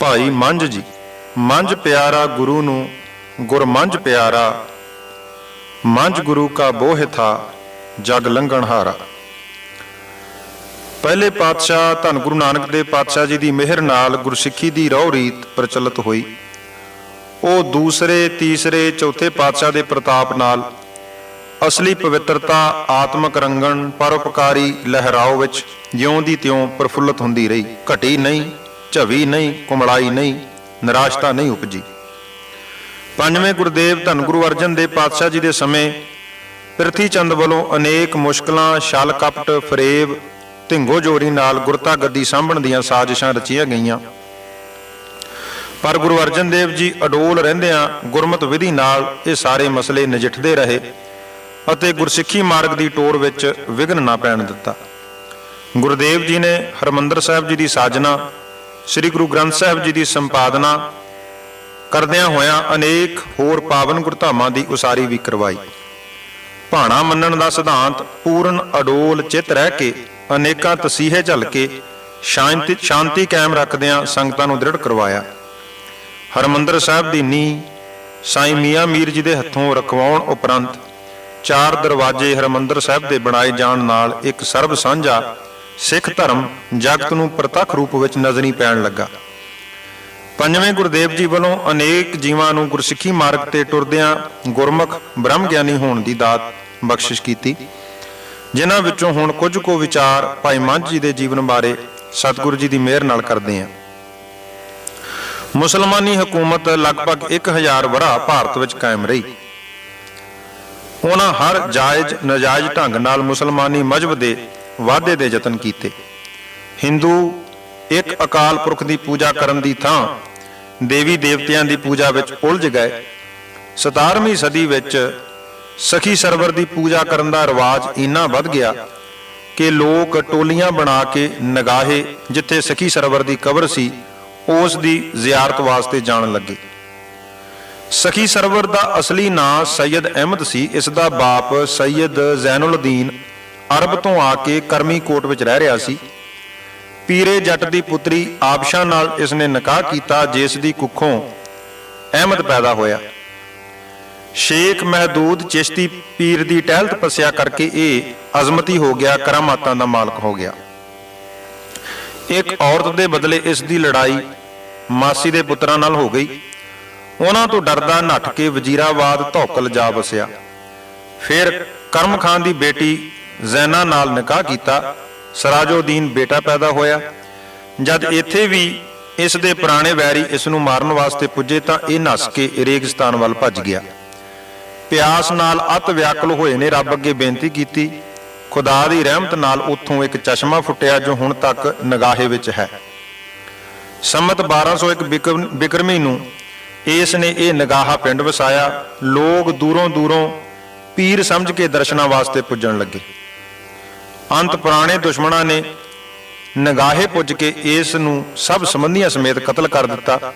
ਭਾਈ ਮੰਝ ਜੀ, ਮੰਝ ਪਿਆਰਾ ਗੁਰੂ ਨੂੰ, ਗੁਰ ਮੰਝ ਪਿਆਰਾ, ਮੰਝ ਗੁਰੂ ਕਾ ਬੋਹਿ ਥਾ, ਜਗ ਲੰਘਣ ਹਾਰਾ। ਪਹਿਲੇ ਪਾਤਸ਼ਾਹ ਧੰਨ ਗੁਰੂ ਨਾਨਕ ਦੇਵ ਪਾਤਸ਼ਾਹ ਜੀ ਦੀ ਮਿਹਰ ਨਾਲ ਗੁਰਸਿੱਖੀ ਦੀ ਰਹੁ ਰੀਤ ਪ੍ਰਚਲਿਤ ਹੋਈ। ਉਹ ਦੂਸਰੇ, ਤੀਸਰੇ, ਚੌਥੇ ਪਾਤਸ਼ਾਹ ਦੇ ਪ੍ਰਤਾਪ ਨਾਲ ਅਸਲੀ ਪਵਿੱਤਰਤਾ, ਆਤਮਕ ਰੰਗਣ, ਪਰਉਪਕਾਰੀ ਲਹਿਰਾਓ ਵਿੱਚ ਜਿਉਂ ਦੀ ਤਿਉਂ ਪ੍ਰਫੁੱਲਤ ਹੁੰਦੀ ਰਹੀ। ਘਟੀ ਨਹੀਂ ਝਵੀ ਨਹੀਂ, ਕੁਮੜਾਈ ਨਹੀਂ, ਨਿਰਾਸ਼ਤਾ ਨਹੀਂ ਉਪਜੀ। ਪੰਜਵੇਂ ਗੁਰਦੇਵ ਧੰਨ ਗੁਰੂ ਅਰਜਨ ਦੇਵ ਪਾਤਸ਼ਾਹ ਜੀ ਦੇ ਸਮੇਂ ਪ੍ਰਿਥੀ ਚੰਦ ਵੱਲੋਂ ਅਨੇਕ ਮੁਸ਼ਕਲਾਂ, ਛਲ ਕਪਟ, ਫਰੇਬ, ਢਿੰਗੋ ਜੋਰੀ ਨਾਲ ਗੁਰਤਾ ਗੱਦੀ ਸਾਂਭਣ ਦੀਆਂ ਸਾਜ਼ਿਸ਼ਾਂ ਰਚੀਆਂ ਗਈਆਂ। ਪਰ ਗੁਰੂ ਅਰਜਨ ਦੇਵ ਜੀ ਅਡੋਲ ਰਹਿੰਦਿਆਂ ਗੁਰਮਤ ਵਿਧੀ ਨਾਲ ਇਹ ਸਾਰੇ ਮਸਲੇ ਨਜਿੱਠਦੇ ਰਹੇ ਅਤੇ ਗੁਰਸਿੱਖੀ ਮਾਰਗ ਦੀ ਟੋਰ ਵਿੱਚ ਵਿਘਨ ਨਾ ਪੈਣ ਦਿੱਤਾ। ਗੁਰਦੇਵ ਜੀ ਨੇ ਹਰਮੰਦਰ ਸਾਹਿਬ ਜੀ ਦੀ ਸਾਜਨਾ ਸ੍ਰੀ ਗੁਰੂ ਗ੍ਰੰਥ ਸਾਹਿਬ ਜੀ ਦੀ ਸੰਪਾਦਨਾ ਕਰਦਿਆਂ ਹੋਇਆਂ ਅਨੇਕ ਹੋਰ ਪਾਵਨ ਗੁਰਧਾਮਾਂ ਦੀ ਉਸਾਰੀ ਵੀ ਕਰਵਾਈ। ਭਾਣਾ ਮੰਨਣ ਦਾ ਸਿਧਾਂਤ ਪੂਰਨ ਅਡੋਲ ਚਿੱਤ ਰਹਿ ਕੇ ਅਨੇਕਾਂ ਤਸੀਹੇ ਝੱਲ ਕੇ ਸ਼ਾਂਤੀ ਸ਼ਾਂਤੀ ਕਾਇਮ ਰੱਖਦਿਆਂ ਸੰਗਤਾਂ ਨੂੰ ਦ੍ਰਿੜ ਕਰਵਾਇਆ। ਹਰਮੰਦਰ ਸਾਹਿਬ ਦੀ ਨੀਂਹ ਸਾਈਂ ਮੀਆਂ ਮੀਰ ਜੀ ਦੇ ਹੱਥੋਂ ਰਖਵਾਉਣ ਉਪਰੰਤ ਚਾਰ ਦਰਵਾਜ਼ੇ ਹਰਮੰਦਰ ਸਾਹਿਬ ਦੇ ਬਣਾਏ ਜਾਣ ਨਾਲ ਇੱਕ ਸਰਬ ਸਾਂਝਾ ਸਿੱਖ ਧਰਮ ਜਗਤ ਨੂੰ ਪ੍ਰਤੱਖ ਰੂਪ ਵਿੱਚ ਨਜ਼ਰੀ ਪੈਣ ਲੱਗਾ। ਪੰਜਵੇਂ ਗੁਰਦੇਵ ਜੀ ਵੱਲੋਂ ਅਨੇਕ ਜੀਵਾਂ ਨੂੰ ਗੁਰਸਿੱਖੀ ਮਾਰਗ ਤੇ ਟੁਰਦਿਆਂ ਗੁਰਮੁਖ ਬ੍ਰਹਮ ਗਿਆਨੀ ਹੋਣ ਦੀ ਦਾਤ ਬਖਸ਼ਿਸ਼ ਕੀਤੀ, ਜਿਨ੍ਹਾਂ ਵਿੱਚੋਂ ਹੁਣ ਕੁਝ ਕੋ ਵਿਚਾਰ ਭਾਈ ਮੰਝ ਜੀ ਦੇ ਜੀਵਨ ਬਾਰੇ ਸਤਿਗੁਰੂ ਜੀ ਦੀ ਮਿਹਰ ਨਾਲ ਕਰਦੇ ਹਾਂ। ਮੁਸਲਮਾਨੀ ਹਕੂਮਤ ਲਗਭਗ 1000 ਵਰਾ ਭਾਰਤ ਵਿੱਚ ਕਾਇਮ ਰਹੀ। ਉਹਨਾਂ ਹਰ ਜਾਇਜ਼ ਨਾਜਾਇਜ਼ ਢੰਗ ਨਾਲ ਮੁਸਲਮਾਨੀ ਮਜਬ ਦੇ ਵਾਧੇ ਦੇ ਯਤਨ ਕੀਤੇ। ਹਿੰਦੂ ਇੱਕ ਅਕਾਲ ਪੁਰਖ ਦੀ ਪੂਜਾ ਕਰਨ ਦੀ ਥਾਂ ਦੇਵੀ ਦੇਵਤਿਆਂ ਦੀ ਪੂਜਾ ਵਿੱਚ ਉਲਝ ਗਏ। 17ਵੀਂ ਸਦੀ ਵਿੱਚ ਸਖੀ ਸਰਵਰ ਦੀ ਪੂਜਾ ਕਰਨ ਦਾ ਰਿਵਾਜ ਇੰਨਾ ਵੱਧ ਗਿਆ ਕਿ ਲੋਕ ਟੋਲੀਆਂ ਬਣਾ ਕੇ ਨਗਾਹੇ ਜਿੱਥੇ ਸਖੀ ਸਰਵਰ ਦੀ ਕਬਰ ਸੀ, ਉਸ ਦੀ ਜ਼ਿਆਰਤ ਵਾਸਤੇ ਜਾਣ ਲੱਗੇ। ਸਖੀ ਸਰਵਰ ਦਾ ਅਸਲੀ ਨਾਂ ਸੈਯਦ ਅਹਿਮਦ ਸੀ, ਇਸ ਦਾ ਬਾਪ ਸੈਯਦ ਜ਼ੈਨੁਲਦੀਨ ਅਰਬ ਤੋਂ ਆ ਕੇ ਕਰਮੀ ਕੋਟ ਵਿੱਚ ਰਹਿ ਰਿਹਾ ਸੀ। ਪੀਰੇ ਜੱਟ ਦੀ ਪੁੱਤਰੀ ਆਬਸ਼ਾ ਨਾਲ ਇਸ ਨੇ ਨਿਕਾਹ ਕੀਤਾ, ਜਿਸ ਦੀ ਕੁੱਖੋਂ ਅਹਿਮਦ ਪੈਦਾ ਹੋਇਆ। ਸ਼ੇਖ ਮਹਦੂਦ ਚਿਸ਼ਤੀ ਪੀਰ ਦੀ ਟਹਿਲ ਤਪੱਸਿਆ ਕਰਕੇ ਇਹ ਅਜ਼ਮਤੀ ਹੋ ਗਿਆ, ਕਰਾਮਾਤਾਂ ਦਾ ਮਾਲਕ ਹੋ ਗਿਆ। ਇੱਕ ਔਰਤ ਦੇ ਬਦਲੇ ਇਸ ਦੀ ਲੜਾਈ ਮਾਸੀ ਦੇ ਪੁੱਤਰਾਂ ਨਾਲ ਹੋ ਗਈ। ਉਹਨਾਂ ਤੋਂ ਡਰਦਾ ਨੱਠ ਕੇ ਵਜ਼ੀਰਾਬਾਦ ਧੌਕਲ ਜਾ ਵਸਿਆ। ਫਿਰ ਕਰਮ ਖਾਨ ਦੀ ਬੇਟੀ ਜ਼ੈਨਾ ਨਾਲ ਨਿਕਾਹ ਕੀਤਾ, ਸਰਾਜੋਦੀਨ ਬੇਟਾ ਪੈਦਾ ਹੋਇਆ। ਜਦ ਇੱਥੇ ਵੀ ਇਸ ਦੇ ਪੁਰਾਣੇ ਵੈਰੀ ਇਸ ਨੂੰ ਮਾਰਨ ਵਾਸਤੇ ਪੁੱਜੇ ਤਾਂ ਇਹ ਨੱਸ ਕੇ ਰੇਗਿਸਤਾਨ ਵੱਲ ਭੱਜ ਗਿਆ। ਪਿਆਸ ਨਾਲ ਅਤ ਵਿਆਕਲ ਹੋਏ ਨੇ ਰੱਬ ਅੱਗੇ ਬੇਨਤੀ ਕੀਤੀ। ਖੁਦਾ ਦੀ ਰਹਿਮਤ ਨਾਲ ਉੱਥੋਂ ਇੱਕ ਚਸ਼ਮਾ ਫੁੱਟਿਆ ਜੋ ਹੁਣ ਤੱਕ ਨਗਾਹੇ ਵਿੱਚ ਹੈ। ਸੰਮਤ 1201 ਬਿਕਰਮ- ਬਿਕਰਮੀ ਨੂੰ ਇਸ ਨੇ ਇਹ ਨਗਾਹਾ ਪਿੰਡ ਵਸਾਇਆ। ਲੋਕ ਦੂਰੋਂ ਦੂਰੋਂ ਪੀਰ ਸਮਝ ਕੇ ਦਰਸ਼ਨਾਂ ਵਾਸਤੇ ਪੁੱਜਣ ਲੱਗੇ। ਅੰਤ ਪੁਰਾਣੇ ਦੁਸ਼ਮਣਾਂ ਨੇ ਨਗਾਹੇ ਪੁੱਜ ਕੇ ਇਸ ਨੂੰ ਸਭ ਸੰਬੰਧੀਆਂ ਸਮੇਤ ਕਤਲ ਕਰ ਦਿੱਤਾ।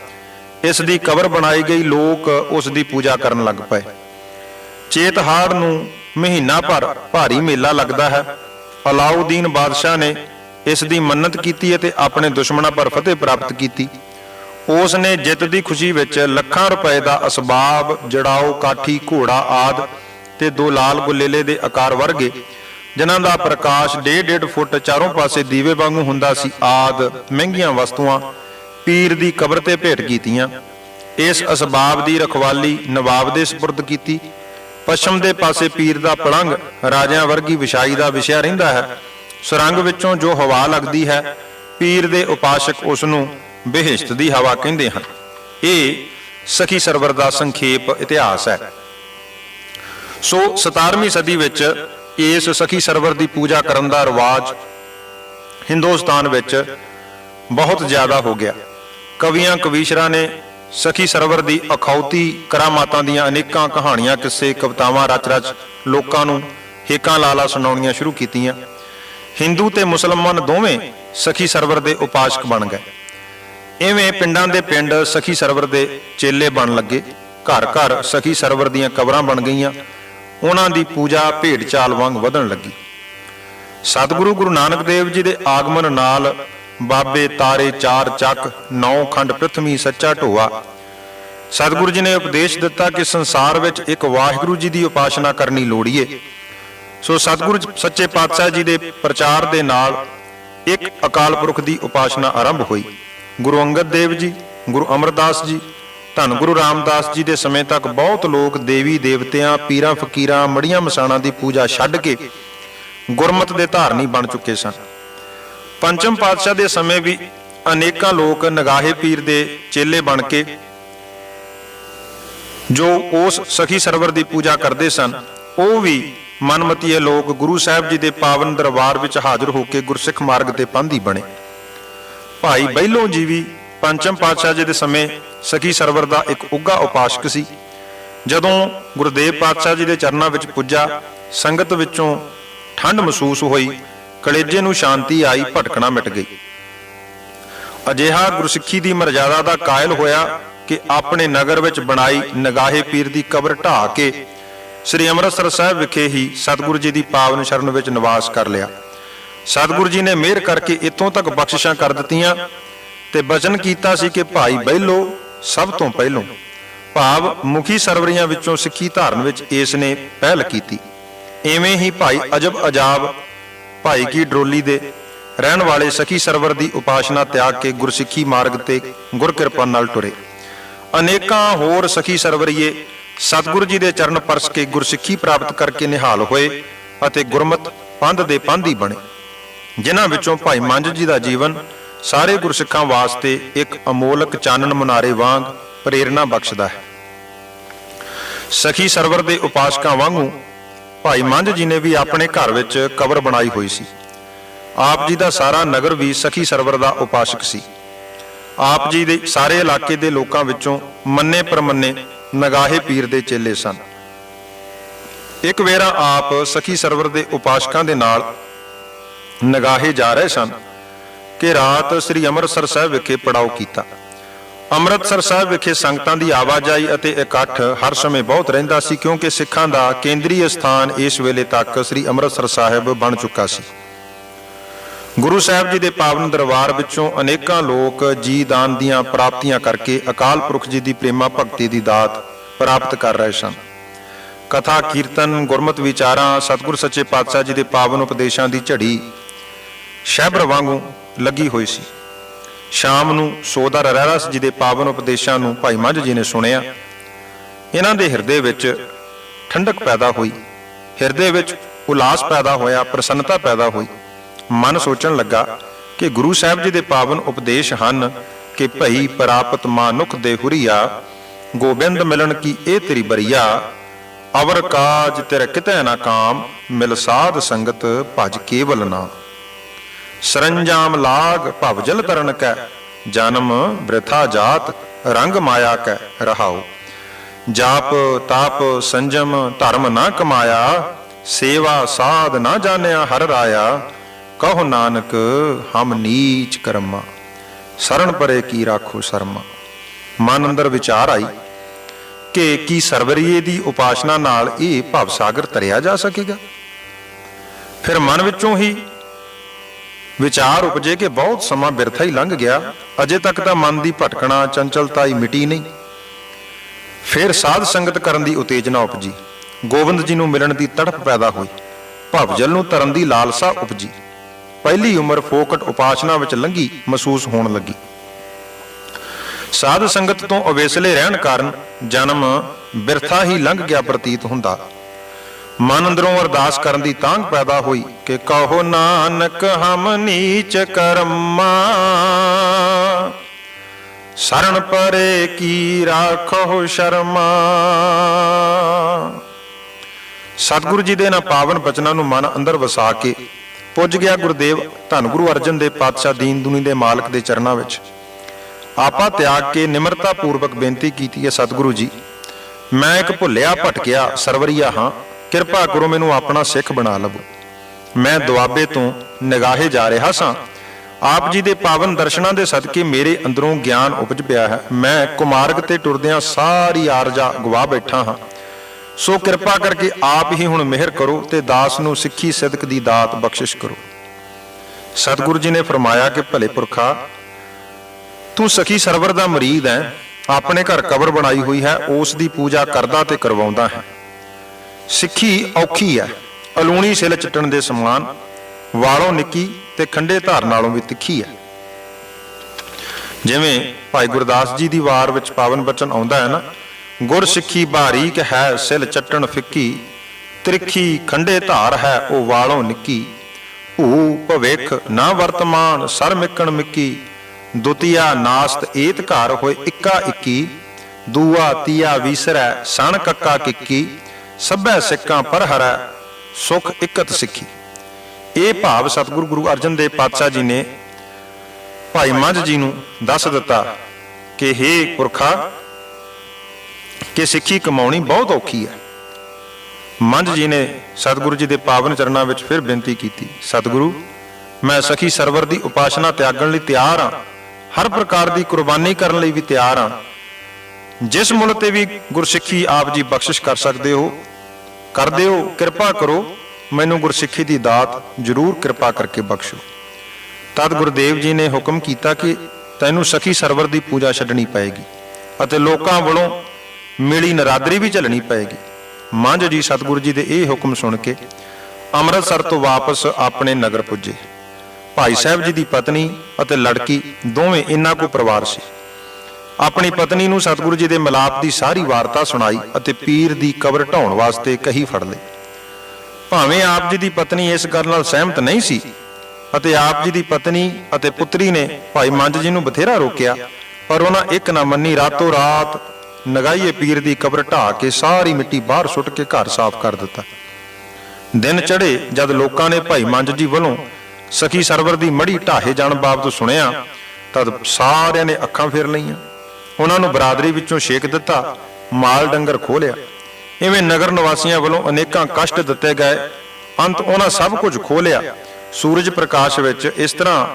ਇਸ ਦੀ ਕਬਰ ਬਣਾਈ ਗਈ, ਲੋਕ ਉਸ ਦੀ ਪੂਜਾ ਕਰਨ ਲੱਗ ਪਏ। ਚੇਤਹਾੜ ਨੂੰ ਮਹੀਨਾ ਭਰ ਭਾਰੀ ਮੇਲਾ ਲੱਗਦਾ ਹੈ। ਅਲਾਉਦੀਨ ਬਾਦਸ਼ਾਹ ਨੇ ਇਸ ਦੀ ਮੰਨਤ ਕੀਤੀ ਅਤੇ ਆਪਣੇ ਦੁਸ਼ਮਣਾਂ ਪਰ ਫਤਿਹ ਪ੍ਰਾਪਤ ਕੀਤੀ। ਉਸ ਨੇ ਜਿੱਤ ਦੀ ਖੁਸ਼ੀ ਵਿੱਚ ਲੱਖਾਂ ਰੁਪਏ ਦਾ ਅਸਬਾਬ, ਜੜਾਓ, ਕਾਠੀ, ਘੋੜਾ ਆਦ ਤੇ ਦੋ ਲਾਲ ਗੁਲੇਲੇ ਦੇ ਆਕਾਰ ਵਰਗੇ ਜਿਨ੍ਹਾਂ ਦਾ ਪ੍ਰਕਾਸ਼ 1.5 ਫੁੱਟ ਚਾਰੋਂ ਪਾਸੇ ਦੀਵੇ ਵਾਂਗੂ ਹੁੰਦਾ ਸੀ, ਆਦ ਮਹਿੰਗੀਆਂ ਵਸਤੂਆਂ ਪੀਰ ਦੀ ਕਬਰ ਤੇ ਭੇਟ ਕੀਤੀਆਂ। ਇਸ ਅਸਬਾਬ ਦੀ ਰਖਵਾਲੀ ਨਵਾਬ ਦੇ ਸਪੁਰਦ ਕੀਤੀ। ਪੱਛਮ ਦੇ ਪਾਸੇ ਪੀਰ ਦਾ ਪਲੰਗ ਰਾਜਿਆਂ ਵਰਗੀ ਵਿਛਾਈ ਦਾ ਵਿਸ਼ਾ ਰਹਿੰਦਾ ਹੈ। ਸੁਰੰਗ ਵਿੱਚੋਂ ਜੋ ਹਵਾ ਲੱਗਦੀ ਹੈ, ਪੀਰ ਦੇ ਉਪਾਸ਼ਕ ਉਸ ਨੂੰ ਬਿਹਿਸ਼ਤ ਦੀ ਹਵਾ ਕਹਿੰਦੇ ਹਨ। ਇਹ ਸਖੀ ਸਰਵਰ ਦਾ ਸੰਖੇਪ ਇਤਿਹਾਸ ਹੈ। ਸੋ 17ਵੀਂ ਸਦੀ ਵਿੱਚ ਇਸ ਸਖੀ ਸਰਵਰ ਦੀ ਪੂਜਾ ਕਰਨ ਦਾ ਰਿਵਾਜ ਹਿੰਦੁਸਤਾਨ ਵਿੱਚ ਬਹੁਤ ਜ਼ਿਆਦਾ ਹੋ ਗਿਆ। ਕਵੀਆਂ, ਕਵੀਸ਼ਰਾਂ ਨੇ ਸਖੀ ਸਰਵਰ ਦੀ ਅਖੌਤੀ ਕਰਾਮਾਤਾਂ ਦੀਆਂ ਅਨੇਕਾਂ ਕਹਾਣੀਆਂ, ਕਿੱਸੇ, ਕਵਿਤਾਵਾਂ, ਰਚ-ਰਚ ਲੋਕਾਂ ਨੂੰ ਹੇਕਾਂ ਲਾਲਾ ਸੁਣਾਉਣੀਆਂ ਸ਼ੁਰੂ ਕੀਤੀਆਂ। ਹਿੰਦੂ ਤੇ ਮੁਸਲਮਾਨ ਦੋਵੇਂ ਸਖੀ ਸਰਵਰ ਦੇ ਉਪਾਸ਼ਕ ਬਣ ਗਏ। ਇਵੇਂ ਪਿੰਡਾਂ ਦੇ ਪਿੰਡ ਸਖੀ ਸਰਵਰ ਦੇ ਚੇਲੇ ਬਣ ਲੱਗੇ। ਘਰ ਘਰ ਸਖੀ ਸਰਵਰ ਦੀਆਂ ਕਬਰਾਂ ਬਣ ਗਈਆਂ। ਉਹਨਾਂ ਦੀ ਪੂਜਾ ਭੇਡ ਚਾਲ ਵਾਂਗ ਵਧਣ ਲੱਗੀ। ਸਤਿਗੁਰੂ ਗੁਰੂ ਨਾਨਕ ਦੇਵ ਜੀ ਦੇ ਆਗਮਨ ਨਾਲ ਬਾਬੇ ਤਾਰੇ ਚਾਰ ਚੱਕ ਨੌ ਖੰਡ ਪ੍ਰਥਮੀ ਸੱਚਾ ਢੋਆ। ਸਤਿਗੁਰੂ ਜੀ ਨੇ ਉਪਦੇਸ਼ ਦਿੱਤਾ ਕਿ ਸੰਸਾਰ ਵਿੱਚ ਇੱਕ ਵਾਹਿਗੁਰੂ ਜੀ ਦੀ ਉਪਾਸਨਾ ਕਰਨੀ ਲੋੜੀਏ। ਸੋ ਸਤਿਗੁਰੂ ਸੱਚੇ ਪਾਤਸ਼ਾਹ ਜੀ ਦੇ ਪ੍ਰਚਾਰ ਦੇ ਨਾਲ ਇੱਕ ਅਕਾਲ ਪੁਰਖ ਦੀ ਉਪਾਸਨਾ ਆਰੰਭ ਹੋਈ। ਗੁਰੂ ਅੰਗਦ ਦੇਵ ਜੀ, ਗੁਰੂ ਅਮਰਦਾਸ ਜੀ ਧੰਨ ਗੁਰੂ ਰਾਮਦਾਸ ਜੀ ਦੇ ਸਮੇਂ ਤੱਕ ਬਹੁਤ ਲੋਕ ਦੇਵੀ ਦੇਵਤਿਆਂ, ਪੀਰਾਂ ਫਕੀਰਾਂ, ਮੜੀਆਂ ਮਸਾਣਾ ਦੀ ਪੂਜਾ ਛੱਡ ਕੇ ਗੁਰਮਤ ਦੇ ਧਾਰਨੀ ਬਣ ਚੁੱਕੇ ਸਨ। ਪੰਚਮ ਪਾਤਸ਼ਾਹ ਦੇ ਸਮੇਂ ਵੀ ਅਨੇਕਾਂ ਲੋਕ ਨਗਾਹੇ ਪੀਰ ਦੇ ਚੇਲੇ ਬਣ ਕੇ ਜੋ ਉਸ ਸਖੀ ਸਰਵਰ ਦੀ ਪੂਜਾ ਕਰਦੇ ਸਨ, ਉਹ ਵੀ ਮਨਮਤੀਏ ਲੋਕ ਗੁਰੂ ਸਾਹਿਬ ਜੀ ਦੇ ਪਾਵਨ ਦਰਬਾਰ ਵਿੱਚ ਹਾਜ਼ਰ ਹੋ ਕੇ ਗੁਰਸਿੱਖ ਮਾਰਗ ਤੇ ਪੰਧੀ ਬਣੇ। ਭਾਈ ਬਹਿਲੋਂ ਜੀ ਵੀ ਪੰਚਮ ਪਾਤਸ਼ਾਹ ਜੀ ਦੇ ਸਮੇਂ ਸਖੀ ਸਰਵਰ ਦਾ ਇੱਕ ਉੱਗਾ ਉਪਾਸ਼ਕ ਸੀ। ਜਦੋਂ ਗੁਰਦੇਵ ਪਾਤਸ਼ਾਹ ਜੀ ਦੇ ਚਰਨਾਂ ਵਿੱਚ ਪੁੱਜਾ, ਸੰਗਤ ਵਿੱਚੋਂ ਠੰਡ ਮਹਿਸੂਸ ਹੋਈ, ਕਲੇਜੇ ਨੂੰ ਸ਼ਾਂਤੀ ਆਈ, ਭਟਕਣਾ ਮਿਟ ਗਈ। ਅਜਿਹਾ ਗੁਰਸਿੱਖੀ ਦੀ ਮਰਜ਼ਾਦਾ ਦਾ ਕਾਇਲ ਹੋਇਆ ਕਿ ਆਪਣੇ ਨਗਰ ਵਿੱਚ ਬਣਾਈ ਨਗਾਹੇ ਪੀਰ ਦੀ ਕਬਰ ਢਾਹ ਕੇ ਸ੍ਰੀ ਅੰਮ੍ਰਿਤਸਰ ਸਾਹਿਬ ਵਿਖੇ ਹੀ ਸਤਿਗੁਰੂ ਜੀ ਦੀ ਪਾਵਨ ਸ਼ਰਨ ਵਿੱਚ ਨਿਵਾਸ ਕਰ ਲਿਆ। ਸਤਿਗੁਰੂ ਜੀ ਨੇ ਮਿਹਰ ਕਰਕੇ ਇੱਥੋਂ ਤੱਕ ਬਖਸ਼ਿਸ਼ਾਂ ਕਰ ਦਿੱਤੀਆਂ ਤੇ ਬਚਨ ਕੀਤਾ ਸੀ ਕਿ ਭਾਈ ਬਹਿਲੋ ਸਭ ਤੋਂ ਪਹਿਲੋਂ ਭਾਵ ਮੁਖੀ ਸਰਵਰੀਆਂ ਵਿੱਚੋਂ ਸਿੱਖੀ ਧਾਰਨ ਵਿੱਚ ਇਸ ਨੇ ਪਹਿਲ ਕੀਤੀ। ਐਵੇਂ ਹੀ ਭਾਈ ਅਜਬ ਅਜਾਬ, ਭਾਈ ਕੀ ਡਰੋਲੀ ਦੇ ਰਹਿਣ ਵਾਲੇ ਸਖੀ ਸਰਵਰ ਦੀ ਉਪਾਸਨਾ ਤਿਆਗ ਕੇ ਗੁਰਸਿੱਖੀ ਮਾਰਗ ਤੇ ਗੁਰ ਕਿਰਪਾ ਨਾਲ ਟੁਰੇ। ਅਨੇਕਾਂ ਹੋਰ ਸਖੀ ਸਰਵਰੀਏ ਸਤਿਗੁਰੂ ਜੀ ਦੇ ਚਰਨ ਪਰਸ ਕੇ ਗੁਰਸਿੱਖੀ ਪ੍ਰਾਪਤ ਕਰਕੇ ਨਿਹਾਲ ਹੋਏ ਅਤੇ ਗੁਰਮਤ ਪੰਧ ਦੇ ਪੰਧੀ ਬਣੇ। ਜਿਨ੍ਹਾਂ ਵਿੱਚੋਂ ਭਾਈ ਮੰਝ ਜੀ ਦਾ ਜੀਵਨ ਸਾਰੇ ਗੁਰਸਿੱਖਾਂ ਵਾਸਤੇ ਇੱਕ ਅਮੋਲਕ ਚਾਨਣ ਮੁਨਾਰੇ ਵਾਂਗ ਪ੍ਰੇਰਣਾ ਬਖਸ਼ਦਾ ਹੈ। ਸਖੀ ਸਰਵਰ ਦੇ ਉਪਾਸਕਾਂ ਵਾਂਗੂ ਭਾਈ ਮੰਝ ਜੀ ਨੇ ਵੀ ਆਪਣੇ ਘਰ ਵਿੱਚ ਕਬਰ ਬਣਾਈ ਹੋਈ ਸੀ। ਆਪ ਜੀ ਦਾ ਸਾਰਾ ਨਗਰ ਵੀ ਸਖੀ ਸਰਵਰ ਦਾ ਉਪਾਸਕ ਸੀ। ਆਪ ਜੀ ਦੇ ਸਾਰੇ ਇਲਾਕੇ ਦੇ ਲੋਕਾਂ ਵਿੱਚੋਂ ਮੰਨੇ ਪਰਮੰਨੇ ਨਗਾਹੇ ਪੀਰ ਦੇ ਚੇਲੇ ਸਨ। ਇੱਕ ਵੇਰਾ ਆਪ ਸਖੀ ਸਰਵਰ ਦੇ ਉਪਾਸਕਾਂ ਦੇ ਨਾਲ ਨਗਾਹੇ ਜਾ ਰਹੇ ਸਨ। ਕਿ ਰਾਤ ਸ੍ਰੀ ਅੰਮ੍ਰਿਤਸਰ ਸਾਹਿਬ ਵਿਖੇ ਪੜਾਓ ਕੀਤਾ। ਅੰਮ੍ਰਿਤਸਰ ਸਾਹਿਬ ਵਿਖੇ ਸੰਗਤਾਂ ਦੀ ਆਵਾਜਾਈ ਅਤੇ ਇਕੱਠ ਹਰ ਸਮੇਂ ਬਹੁਤ ਰਹਿੰਦਾ ਸੀ ਕਿਉਂਕਿ ਸਿੱਖਾਂ ਦਾ ਕੇਂਦਰੀ ਸਥਾਨ ਇਸ ਵੇਲੇ ਤੱਕ ਸ੍ਰੀ ਅੰਮ੍ਰਿਤਸਰ ਸਾਹਿਬ ਬਣ ਚੁੱਕਾ ਸੀ। ਗੁਰੂ ਸਾਹਿਬ ਜੀ ਦੇ ਪਾਵਨ ਦਰਬਾਰ ਵਿੱਚੋਂ ਅਨੇਕਾਂ ਲੋਕ ਜੀ ਦਾਨ ਦੀਆਂ ਪ੍ਰਾਪਤੀਆਂ ਕਰਕੇ ਅਕਾਲ ਪੁਰਖ ਜੀ ਦੀ ਪ੍ਰੇਮਾ ਭਗਤੀ ਦੀ ਦਾਤ ਪ੍ਰਾਪਤ ਕਰ ਰਹੇ ਸਨ। ਕਥਾ, ਕੀਰਤਨ, ਗੁਰਮਤ ਵਿਚਾਰਾਂ, ਸਤਿਗੁਰ ਸੱਚੇ ਪਾਤਸ਼ਾਹ ਜੀ ਦੇ ਪਾਵਨ ਉਪਦੇਸ਼ਾਂ ਦੀ ਝੜੀ ਸ਼ੈਬਰ ਵਾਂਗੂ ਲੱਗੀ ਹੋਈ ਸੀ। ਸ਼ਾਮ ਨੂੰ ਸੋਦਰ ਰਹਿਰਸ ਜੀ ਦੇ ਪਾਵਨ ਉਪਦੇਸ਼ਾਂ ਨੂੰ ਭਾਈ ਮੰਝ ਜੀ ਨੇ ਸੁਣਿਆ। ਇਹਨਾਂ ਦੇ ਹਿਰਦੇ ਵਿੱਚ ਠੰਡਕ ਪੈਦਾ ਹੋਈ। ਹਿਰਦੇ ਵਿੱਚ ਉਲਾਸ ਪੈਦਾ ਹੋਇਆ, ਪ੍ਰਸੰਨਤਾ ਪੈਦਾ ਹੋਈ। ਮਨ ਸੋਚਣ ਲੱਗਾ ਕਿ ਗੁਰੂ ਸਾਹਿਬ ਜੀ ਦੇ ਪਾਵਨ ਉਪਦੇਸ਼ ਹਨ ਕਿ ਭਈ ਪ੍ਰਾਪਤ ਮਾਨੁਖ ਦੇ ਹੁਰੀਆ, ਗੋਬਿੰਦ ਮਿਲਣ ਕੀ ਇਹ ਤੇਰੀ ਬਰੀਆ। ਅਵਰ ਕਾਜ ਤੇਰੇ ਕਿਤੇ ਨਾ ਕਾਮ, ਮਿਲ ਸਾਧ ਸੰਗਤ ਭਜ ਕੇਵਲ ਨਾਮ। ਸਰੰਜਾਮ ਲਾਗ ਭਵ ਜਲ ਤਰਨ ਕੈ, ਜਨਮ ਬ੍ਰਿਥਾ ਜਾਤ, ਰੰਗ ਮਾਇਆ ਕੈ, ਰਹਾਉ। ਜਾਪ ਤਾਪ ਸੰਜਮ ਧਰਮ ਨਾ ਕਮਾਇਆ, ਸੇਵਾ ਸਾਧ ਨਾ ਜਾਣਿਆ ਹਰ ਰਾਇਆ, ਕਹੋ ਨਾਨਕ ਹਮ ਨੀਚ ਕਰਮਾ ਸਰਣ ਪਰੇ ਕੀ ਰਾਖੋ ਸ਼ਰਮਾ। ਮਨ ਅੰਦਰ ਵਿਚਾਰ ਆਈ ਕਿ ਕੀ ਸਰਵਰੀਏ ਦੀ ਉਪਾਸਨਾ ਨਾਲ ਇਹ ਭਵ ਸਾਗਰ ਤਰਿਆ ਜਾ ਸਕੇਗਾ। ਫਿਰ ਮਨ ਵਿੱਚੋਂ ਹੀ ਵਿਚਾਰ ਉਪਜੇ ਕਿ ਬਹੁਤ ਸਮਾਂ ਬਿਰਥਾ ਹੀ ਲੰਘ ਗਿਆ, ਅਜੇ ਤੱਕ ਤਾਂ ਮਨ ਦੀ ਭਟਕਣਾ, ਚੰਚਲਤਾ ਹੀ ਮਿਟੀ ਨਹੀਂ। ਫਿਰ ਸਾਧ ਸੰਗਤ ਕਰਨ ਦੀ ਉਤੇਜਨਾ ਉਪਜੀ। ਗੋਬਿੰਦ ਜੀ ਨੂੰ ਮਿਲਣ ਦੀ ਤੜਪ ਪੈਦਾ ਹੋਈ। ਭਵਜਲ ਨੂੰ ਤਰਨ ਦੀ ਲਾਲਸਾ ਉਪਜੀ। ਪਹਿਲੀ ਉਮਰ ਫੋਕਟ ਉਪਾਸਨਾ ਵਿੱਚ ਲੰਘੀ, ਮਹਿਸੂਸ ਹੋਣ ਲੱਗੀ। ਸਾਧ ਸੰਗਤ ਤੋਂ ਅਵੇਸਲੇ ਰਹਿਣ ਕਾਰਨ ਜਨਮ ਬਿਰਥਾ ਹੀ ਲੰਘ ਗਿਆ ਪ੍ਰਤੀਤ ਹੁੰਦਾ। ਮਨ ਅੰਦਰੋਂ ਅਰਦਾਸ ਕਰਨ ਦੀ ਤਾਂਘ ਪੈਦਾ ਹੋਈ ਕਿ ਕਹੋ ਨਾਨਕ, ਹਮ ਨੀਚ ਕਰਮਾ। ਸਰਣ ਪਰੇ ਕੀ ਰਾਖੋ ਸ਼ਰਮਾ। ਸਤਿਗੁਰੂ ਜੀ ਦੇ ਨਾ ਪਾਵਨ ਬਚਨਾਂ ਨੂੰ ਮਨ ਅੰਦਰ ਵਸਾ ਕੇ ਪੁੱਜ ਗਿਆ ਗੁਰਦੇਵ ਧੰਨ ਗੁਰੂ ਅਰਜਨ ਦੇ ਪਾਤਸ਼ਾਹ ਦੀਨ ਦੁਨੀ ਦੇ ਮਾਲਕ ਦੇ ਚਰਨਾਂ ਵਿੱਚ। ਆਪਾ ਤਿਆਗ ਕੇ ਨਿਮਰਤਾ ਪੂਰਵਕ ਬੇਨਤੀ ਕੀਤੀ ਹੈ ਸਤਿਗੁਰੂ ਜੀ। ਮੈਂ ਇੱਕ ਭੁੱਲਿਆ ਭਟਕਿਆ ਸਰਵਰੀਆ ਹਾਂ। ਕਿਰਪਾ ਕਰੋ ਮੈਨੂੰ ਆਪਣਾ ਸਿੱਖ ਬਣਾ ਲਵੋ। ਮੈਂ ਦੁਆਬੇ ਤੋਂ ਨਿਗਾਹੇ ਜਾ ਰਿਹਾ ਸਾਂ। ਆਪ ਜੀ ਦੇ ਪਾਵਨ ਦਰਸ਼ਨਾਂ ਦੇ ਸਦਕੇ ਮੇਰੇ ਅੰਦਰੋਂ ਗਿਆਨ ਉਪਜ ਪਿਆ ਹੈ। ਮੈਂ ਕੁਮਾਰਗ ਤੇ ਟੁਰਦਿਆਂ ਸਾਰੀ ਆਰਜਾ ਗਵਾ ਬੈਠਾ ਹਾਂ। ਸੋ ਕਿਰਪਾ ਕਰਕੇ ਆਪ ਹੀ ਹੁਣ ਮਿਹਰ ਕਰੋ ਤੇ ਦਾਸ ਨੂੰ ਸਿੱਖੀ ਸਿਦਕ ਦੀ ਦਾਤ ਬਖਸ਼ਿਸ਼ ਕਰੋ। ਸਤਿਗੁਰੂ ਜੀ ਨੇ ਫਰਮਾਇਆ ਕਿ ਭਲੇ ਪੁਰਖਾ, ਤੂੰ ਸਖੀ ਸਰਵਰ ਦਾ ਮਰੀਦ ਹੈ। ਆਪਣੇ ਘਰ ਕਬਰ ਬਣਾਈ ਹੋਈ ਹੈ, ਉਸ ਦੀ ਪੂਜਾ ਕਰਦਾ ਤੇ ਕਰਵਾਉਂਦਾ ਹੈ। ਸਿੱਖੀ ਔਖੀ ਹੈ। ਅਲੂਣੀ ਸਿਲ ਚਟਣ ਦੇ ਸਮਾਨ, ਵਾਲੋਂ ਨਿੱਕੀ ਤੇ ਖੰਡੇ ਧਾਰ ਨਾਲੋਂ ਵੀ ਤਿੱਖੀ ਹੈ। ਜਿਵੇਂ ਭਾਈ ਗੁਰਦਾਸ ਜੀ ਦੀ ਵਾਰ ਵਿੱਚ ਪਾਵਨ ਬਚਨ ਆਉਂਦਾ ਹੈ ਨਾ, ਗੁਰ ਸਿੱਖੀ ਬਾਰੀਕ ਹੈ, ਸਿਲ ਚਟਣ ਫਿੱਕੀ, ਤ੍ਰਿਖੀ ਖੰਡੇ ਧਾਰ ਹੈ, ਉਹ ਵਾਲੋਂ ਨਿੱਕੀ। ਭੂ ਭਵਿਖ ਨਾ ਵਰਤਮਾਨ, ਸਰ ਮਿੱਕਣ ਮਿੱਕੀ। ਦੁਤੀਆ ਨਾਸਤ ਏਤ ਘਰ ਹੋਏ ਇੱਕਾ ਇੱਕੀ, ਦੂਆ ਤੀਆ ਵੀਸਰੈ ਸਣ ਕੱਕਾ ਕਿੱਕੀ। ਸਭੈ ਸਿੱਕਾਂ ਪਰ ਹਰੈ, ਸੁਖ ਇਕਤ ਸਿੱਖੀ। ਇਹ ਭਾਵ ਸਤਿਗੁਰੂ ਗੁਰੂ ਅਰਜਨ ਦੇਵ ਪਾਤਸ਼ਾਹ ਜੀ ਨੇ ਭਾਈ ਮੰਝ ਜੀ ਨੂੰ ਦੱਸ ਦਿੱਤਾ ਕਿ हे ਪੁਰਖਾ, ਕਿ ਸਿੱਖੀ ਕਮਾਉਣੀ ਬਹੁਤ ਔਖੀ ਹੈ। ਮੰਝ ਜੀ ਨੇ ਸਤਿਗੁਰੂ ਜੀ ਦੇ ਪਾਵਨ ਚਰਨਾਂ ਵਿੱਚ ਫਿਰ ਬੇਨਤੀ ਕੀਤੀ, ਸਤਿਗੁਰੂ, ਮੈਂ ਸਖੀ ਸਰਵਰ ਦੀ ਉਪਾਸ਼ਨਾ ਤਿਆਗਣ ਲਈ ਤਿਆਰ ਹਾਂ। ਹਰ ਪ੍ਰਕਾਰ ਦੀ ਕੁਰਬਾਨੀ ਕਰਨ ਲਈ ਵੀ ਤਿਆਰ ਹਾਂ। ਜਿਸ ਮੁੱਲ ਤੇ ਵੀ ਗੁਰਸਿੱਖੀ ਆਪ ਜੀ ਬਖਸ਼ਿਸ਼ ਕਰ ਸਕਦੇ ਹੋ, ਕਰ ਦਿਓ, ਕਿਰਪਾ ਕਰੋ, ਮੈਨੂੰ ਗੁਰਸਿੱਖੀ ਦੀ ਦਾਤ ਜ਼ਰੂਰ ਕਿਰਪਾ ਕਰਕੇ ਬਖਸ਼ੋ। ਤਦ ਗੁਰਦੇਵ ਜੀ ਨੇ ਹੁਕਮ ਕੀਤਾ ਕਿ ਤੈਨੂੰ ਸਖੀ ਸਰਵਰ ਦੀ ਪੂਜਾ ਛੱਡਣੀ ਪਏਗੀ ਅਤੇ ਲੋਕਾਂ ਵੱਲੋਂ ਮਿਲੀ ਨਰਾਦਰੀ ਵੀ ਝੱਲਣੀ ਪਏਗੀ। ਮੰਝ ਜੀ ਸਤਿਗੁਰੂ ਜੀ ਦੇ ਇਹ ਹੁਕਮ ਸੁਣ ਕੇ ਅੰਮ੍ਰਿਤਸਰ ਤੋਂ ਵਾਪਸ ਆਪਣੇ ਨਗਰ ਪੁੱਜੇ। ਭਾਈ ਸਾਹਿਬ ਜੀ ਦੀ ਪਤਨੀ ਅਤੇ ਲੜਕੀ ਦੋਵੇਂ ਇੰਨਾ ਕੋ ਪਰਿਵਾਰ ਸੀ। ਆਪਣੀ ਪਤਨੀ ਨੂੰ ਸਤਿਗੁਰੂ ਜੀ ਦੇ ਮਿਲਾਪ ਦੀ ਸਾਰੀ ਵਾਰਤਾ ਸੁਣਾਈ ਅਤੇ ਪੀਰ ਦੀ ਕਬਰ ਢਾਉਣ ਵਾਸਤੇ ਕਹੀ ਫੜ ਲਈ। ਭਾਵੇਂ ਆਪ ਜੀ ਦੀ ਪਤਨੀ ਇਸ ਗੱਲ ਨਾਲ ਸਹਿਮਤ ਨਹੀਂ ਸੀ ਅਤੇ ਆਪ ਜੀ ਦੀ ਪਤਨੀ ਅਤੇ ਪੁੱਤਰੀ ਨੇ ਭਾਈ ਮੰਜ ਜੀ ਨੂੰ ਬਥੇਰਾ ਰੋਕਿਆ, ਪਰ ਉਹਨਾਂ ਇੱਕ ਨਾ ਮੰਨੀ ਰਾਤੋਂ ਰਾਤ ਨਗਾਈਏ ਪੀਰ ਦੀ ਕਬਰ ਢਾ ਕੇ ਸਾਰੀ ਮਿੱਟੀ ਬਾਹਰ ਸੁੱਟ ਕੇ ਘਰ ਸਾਫ਼ ਕਰ ਦਿੱਤਾ। ਦਿਨ ਚੜ੍ਹੇ ਜਦ ਲੋਕਾਂ ਨੇ ਭਾਈ ਮੰਜ ਜੀ ਵੱਲੋਂ ਸਖੀ ਸਰਵਰ ਦੀ ਮੜੀ ਢਾਹੇ ਜਾਣ ਬਾਬਤ ਸੁਣਿਆ, ਤਦ ਸਾਰਿਆਂ ਨੇ ਅੱਖਾਂ ਫੇਰ ਲਈਆਂ। ਉਹਨਾਂ ਨੂੰ ਬਰਾਦਰੀ ਵਿੱਚੋਂ ਛੇਕ ਦਿੱਤਾ, ਮਾਲ ਡੰਗਰ ਖੋਲਿਆ ਇਵੇਂ ਨਗਰ ਨਿਵਾਸੀਆਂ ਵੱਲੋਂ ਅਨੇਕਾਂ ਕਸ਼ਟ ਦਿੱਤੇ ਗਏ। ਅੰਤ ਉਹਨਾਂ ਸਭ ਕੁਝ ਖੋਲਿਆ ਸੂਰਜ ਪ੍ਰਕਾਸ਼ ਵਿੱਚ ਇਸ ਤਰ੍ਹਾਂ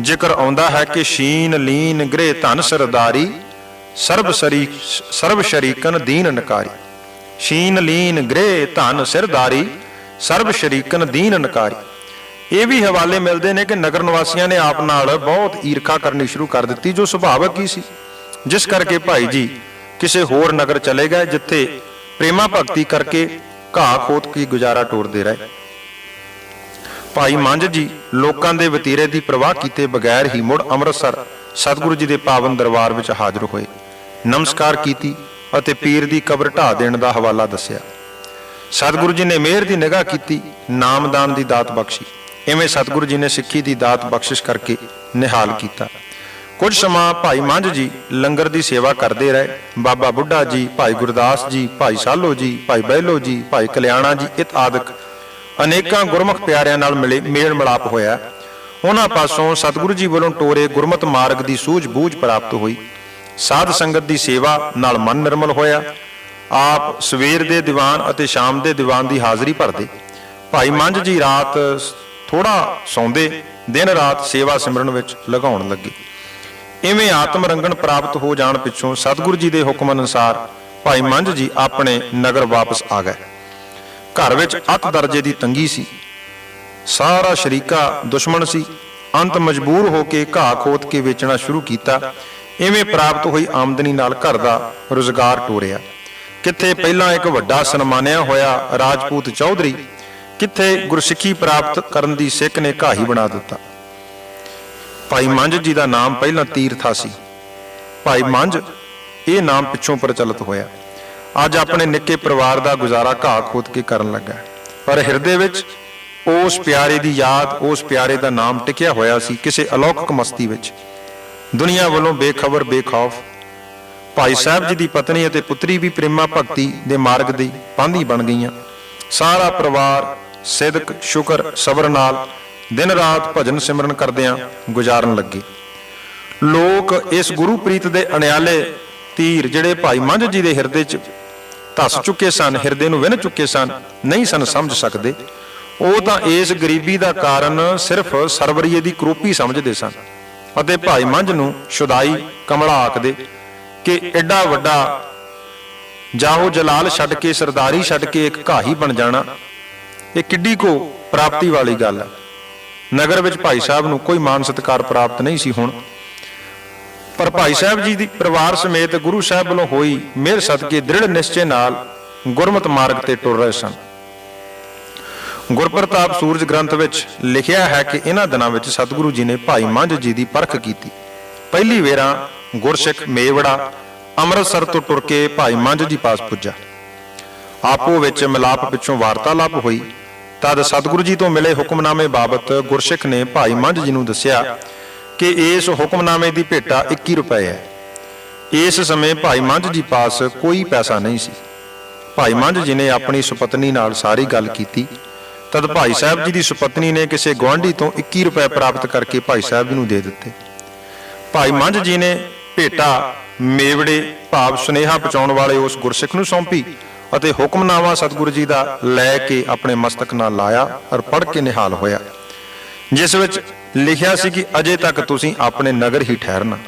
ਜ਼ਿਕਰ ਆਉਂਦਾ ਹੈ ਕਿ ਸ਼ੀਨ, ਲੀਨ ਗ੍ਰੇ ਧਨ, ਸਰਦਾਰੀ, ਸਰਬ ਸਰੀ, ਸਰਬ ਸ਼ਰੀਕਨ, ਦੀਨ, ਨਕਾਰੀ। ਸ਼ੀਨ, ਲੀਨ ਗ੍ਰੇ ਧਨ, ਸਿਰਦਾਰੀ, ਸਰਬ ਸ਼ਰੀਕਨ, ਦੀਨ, ਨਕਾਰੀ। ਇਹ ਵੀ ਹਵਾਲੇ ਮਿਲਦੇ ਨੇ ਕਿ ਨਗਰ ਨਿਵਾਸੀਆਂ ਨੇ ਆਪ ਨਾਲ ਬਹੁਤ ਈਰਖਾ ਕਰਨੀ ਸ਼ੁਰੂ ਕਰ ਦਿੱਤੀ, ਜੋ ਸੁਭਾਵਕ ਹੀ ਸੀ। ਜਿਸ ਕਰਕੇ ਭਾਈ ਜੀ ਕਿਸੇ ਹੋਰ ਨਗਰ ਚਲੇ ਗਏ ਜਿੱਥੇ ਪ੍ਰੇਮਾ ਭਗਤੀ ਕਰਕੇ ਘਾਹ ਖੋਤ ਕੇ ਗੁਜ਼ਾਰਾ ਟੋਰਦੇ ਰਹੇ। ਭਾਈ ਮੰਝ ਜੀ ਲੋਕਾਂ ਦੇ ਵਤੀਰੇ ਦੀ ਪ੍ਰਵਾਹ ਕੀਤੇ ਬਗੈਰ ਹੀ ਮੁੜ ਅੰਮ੍ਰਿਤਸਰ ਸਤਿਗੁਰੂ ਜੀ ਦੇ ਪਾਵਨ ਦਰਬਾਰ ਵਿੱਚ ਹਾਜ਼ਰ ਹੋਏ। ਨਮਸਕਾਰ ਕੀਤੀ ਅਤੇ ਪੀਰ ਦੀ ਕਬਰ ਢਾ ਦੇਣ ਦਾ ਹਵਾਲਾ ਦੱਸਿਆ। ਸਤਿਗੁਰੂ ਜੀ ਨੇ ਮਿਹਰ ਦੀ ਨਿਗਾਹ ਕੀਤੀ, ਨਾਮਦਾਨ ਦੀ ਦਾਤ ਬਖਸ਼ੀ। ਐਵੇਂ ਸਤਿਗੁਰੂ ਜੀ ਨੇ ਸਿੱਖੀ ਦੀ ਦਾਤ ਬਖਸ਼ਿਸ਼ ਕਰਕੇ ਨਿਹਾਲ ਕੀਤਾ। ਕੁਝ ਸਮਾਂ ਭਾਈ ਮੰਝ ਜੀ ਲੰਗਰ ਦੀ ਸੇਵਾ ਕਰਦੇ ਰਹੇ। ਬਾਬਾ ਬੁੱਢਾ ਜੀ, ਭਾਈ ਗੁਰਦਾਸ ਜੀ, ਭਾਈ ਸਾਲੋ ਜੀ, ਭਾਈ ਬਹਿਲੋ ਜੀ, ਭਾਈ ਕਲਿਆਣਾ ਜੀ ਇਤ ਆਦਿਕ ਅਨੇਕਾਂ ਗੁਰਮੁਖ ਪਿਆਰਿਆਂ ਨਾਲ ਮਿਲੇ ਮੇਲ ਮਿਲਾਪ ਹੋਇਆ। ਉਹਨਾਂ ਪਾਸੋਂ ਸਤਿਗੁਰੂ ਜੀ ਵੱਲੋਂ ਟੋਰੇ ਗੁਰਮਤ ਮਾਰਗ ਦੀ ਸੂਝ-ਬੂਝ ਪ੍ਰਾਪਤ ਹੋਈ। ਸਾਧ ਸੰਗਤ ਦੀ ਸੇਵਾ ਨਾਲ ਮਨ ਨਿਰਮਲ ਹੋਇਆ। ਆਪ ਸਵੇਰ ਦੇ ਦੀਵਾਨ ਅਤੇ ਸ਼ਾਮ ਦੇ ਦੀਵਾਨ ਦੀ ਹਾਜ਼ਰੀ ਭਰਦੇ। ਭਾਈ ਮੰਝ ਜੀ ਰਾਤ ਥੋੜਾ ਸੌਂਦੇ, ਦਿਨ ਰਾਤ ਸੇਵਾ ਸਿਮਰਨ ਵਿੱਚ ਲਗਾਉਣ ਲੱਗੇ। ਇਵੇਂ ਆਤਮ ਰੰਗਣ ਪ੍ਰਾਪਤ ਹੋ ਜਾਣ ਪਿੱਛੋਂ ਸਤਿਗੁਰੂ ਜੀ ਦੇ ਹੁਕਮ ਅਨੁਸਾਰ ਭਾਈ ਮੰਝ ਜੀ ਆਪਣੇ ਨਗਰ ਵਾਪਸ ਆ ਗਏ। ਘਰ ਵਿੱਚ ਅਤ ਦਰਜੇ ਦੀ ਤੰਗੀ ਸੀ। ਸਾਰਾ ਸ਼ਰੀਕਾ ਦੁਸ਼ਮਣ ਸੀ। ਅੰਤ ਮਜਬੂਰ ਹੋ ਕੇ ਘਾਹ ਖੋਦ ਕੇ ਵੇਚਣਾ ਸ਼ੁਰੂ ਕੀਤਾ। ਇਵੇਂ ਪ੍ਰਾਪਤ ਹੋਈ ਆਮਦਨੀ ਨਾਲ ਘਰ ਦਾ ਰੁਜ਼ਗਾਰ ਟੋਰਿਆ। ਕਿੱਥੇ ਪਹਿਲਾਂ ਇੱਕ ਵੱਡਾ ਸਨਮਾਨਿਆ ਹੋਇਆ ਰਾਜਪੂਤ ਚੌਧਰੀ, ਕਿੱਥੇ ਗੁਰਸਿੱਖੀ ਪ੍ਰਾਪਤ ਕਰਨ ਦੀ ਸਿੱਖ ਨੇ ਘਾਹੀ ਬਣਾ ਦਿੱਤਾ। ਭਾਈ ਮੰਝ ਜੀ ਦਾ ਨਾਮ ਪਹਿਲਾਂ ਤੀਰਥਾ ਸੀ। ਭਾਈ ਮੰਝ, ਇਹ ਨਾਮ ਪਿੱਛੋਂ ਪ੍ਰਚਲਿਤ ਹੋਇਆ। ਅੱਜ ਆਪਣੇ ਨਿੱਕੇ ਪਰਿਵਾਰ ਦਾ ਗੁਜ਼ਾਰਾ ਘਾਹ ਖੋਦ ਕੇ ਕਰਨ ਲੱਗਾ ਪਰ ਹਿਰਦੇ ਵਿੱਚ ਉਸ ਪਿਆਰੇ ਦੀ ਯਾਦ, ਉਸ ਪਿਆਰੇ ਦਾ ਨਾਮ ਟਿਕਿਆ ਹੋਇਆ ਸੀ ਕਿਸੇ ਅਲੌਕਿਕ ਮਸਤੀ ਵਿੱਚ। ਦੁਨੀਆ ਵੱਲੋਂ ਬੇਖਬਰ, ਬੇਖੌਫ। ਭਾਈ ਸਾਹਿਬ ਜੀ ਦੀ ਪਤਨੀ ਅਤੇ ਪੁੱਤਰੀ ਵੀ ਪ੍ਰੇਮਾ ਭਗਤੀ ਦੇ ਮਾਰਗ ਦੀ ਪਾਂਧੀ ਬਣ ਗਈਆਂ। ਸਾਰਾ ਪਰਿਵਾਰ ਸਿਦਕ, ਸ਼ੁਕਰ, ਸਬਰ ਨਾਲ ਦਿਨ ਰਾਤ ਭਜਨ ਸਿਮਰਨ ਕਰਦਿਆਂ ਗੁਜ਼ਾਰਨ ਲੱਗੇ। ਲੋਕ ਇਸ ਗੁਰੂ ਪ੍ਰੀਤ ਦੇ ਅਣਿਆਲੇ ਤੀਰ ਜਿਹੜੇ ਭਾਈ ਮੰਝ ਜੀ ਦੇ ਹਿਰਦੇ 'ਚ ਧਸ ਚੁੱਕੇ ਸਨ, ਹਿਰਦੇ ਨੂੰ ਵਿੰਨ ਚੁੱਕੇ ਸਨ, ਨਹੀਂ ਸਨ ਸਮਝ ਸਕਦੇ। ਉਹ ਤਾਂ ਇਸ ਗਰੀਬੀ ਦਾ ਕਾਰਨ ਸਿਰਫ ਸਰਵਰੀਏ ਦੀ ਕਰੋਪੀ ਸਮਝਦੇ ਸਨ ਅਤੇ ਭਾਈ ਮੰਝ ਨੂੰ ਸ਼ੁਦਾਈ ਕਮਲਾ ਆਖਦੇ ਕਿ ਐਡਾ ਵੱਡਾ ਜਾਹੋ ਜਲਾਲ ਛੱਡ ਕੇ, ਸਰਦਾਰੀ ਛੱਡ ਕੇ ਇੱਕ ਘਾਹੀ ਬਣ ਜਾਣਾ, ਇਹ ਕਿੱਡੀ ਕੋ ਪ੍ਰਾਪਤੀ ਵਾਲੀ ਗੱਲ ਹੈ। ਨਗਰ ਵਿੱਚ ਭਾਈ ਸਾਹਿਬ ਨੂੰ ਕੋਈ ਮਾਨ ਸਤਿਕਾਰ ਪ੍ਰਾਪਤ ਨਹੀਂ ਸੀ ਹੁਣ। ਪਰ ਭਾਈ ਸਾਹਿਬ ਜੀ ਦੀ ਪਰਿਵਾਰ ਸਮੇਤ ਗੁਰੂ ਸਾਹਿਬ ਵੱਲੋਂ ਹੋਈ ਮਿਹਰ ਸਦਕੇ ਦ੍ਰਿੜ ਨਿਸ਼ਚੇ ਨਾਲ ਗੁਰਮਤ ਮਾਰਗ ਤੇ ਟੁਰ ਰਹੇ ਸਨ। ਗੁਰਪ੍ਰਤਾਪ ਸੂਰਜ ਗ੍ਰੰਥ ਵਿੱਚ ਲਿਖਿਆ ਹੈ ਕਿ ਇਹਨਾਂ ਦਿਨਾਂ ਵਿੱਚ ਸਤਿਗੁਰੂ ਜੀ ਨੇ ਭਾਈ ਮੰਝ ਜੀ ਦੀ ਪਰਖ ਕੀਤੀ। ਪਹਿਲੀ ਵੇਰਾ ਗੁਰਸਿੱਖ ਮੇਵੜਾ ਅੰਮ੍ਰਿਤਸਰ ਤੋਂ ਟੁਰ ਕੇ ਭਾਈ ਮੰਝ ਜੀ ਪਾਸ ਪੁੱਜਾ। ਆਪੋ ਵਿੱਚ ਮਿਲਾਪ ਪਿੱਛੋਂ ਵਾਰਤਾਲਾਪ ਹੋਈ। ਤਦ ਸਤਿਗੁਰੂ ਜੀ ਤੋਂ ਮਿਲੇ ਹੁਕਮਨਾਮੇ ਬਾਬਤ ਗੁਰਸਿੱਖ ਨੇ ਭਾਈ ਮੰਝ ਜੀ ਨੂੰ ਦੱਸਿਆ ਕਿ ਇਸ ਹੁਕਮਨਾਮੇ ਦੀ ਭੇਟਾ 21 ਰੁਪਏ ਹੈ। ਇਸ ਸਮੇਂ ਭਾਈ ਮੰਝ ਜੀ ਪਾਸ ਕੋਈ ਪੈਸਾ ਨਹੀਂ ਸੀ। ਭਾਈ ਮੰਝ ਜੀ ਨੇ ਆਪਣੀ ਸੁਪਤਨੀ ਨਾਲ ਸਾਰੀ ਗੱਲ ਕੀਤੀ। ਤਦ ਭਾਈ ਸਾਹਿਬ ਜੀ ਦੀ ਸੁਪਤਨੀ ਨੇ ਕਿਸੇ ਗੁਆਂਢੀ ਤੋਂ 21 ਰੁਪਏ ਪ੍ਰਾਪਤ ਕਰਕੇ ਭਾਈ ਸਾਹਿਬ ਜੀ ਨੂੰ ਦੇ ਦਿੱਤੇ। ਭਾਈ ਮੰਝ ਜੀ ਨੇ ਭੇਟਾ ਮੇਵੜੇ ਭਾਵ ਸੁਨੇਹਾ ਪਹੁੰਚਾਉਣ ਵਾਲੇ ਉਸ ਗੁਰਸਿੱਖ ਨੂੰ ਸੌਂਪੀ। ਅਤੇ ਹੁਕਮਨਾਮਾ ਸਤਿਗੁਰੂ ਜੀ ਦਾ ਲੈ ਕੇ ਆਪਣੇ ਮਸਤਕ ਨਾਲ ਲਾਇਆ ਔਰ ਪੜ੍ਹ ਕੇ ਨਿਹਾਲ ਹੋਇਆ। ਜਿਸ ਵਿੱਚ ਲਿਖਿਆ ਸੀ ਕਿ ਅਜੇ ਤੱਕ ਤੁਸੀਂ ਆਪਣੇ ਨਗਰ ਹੀ ਠਹਿਰਨਾ।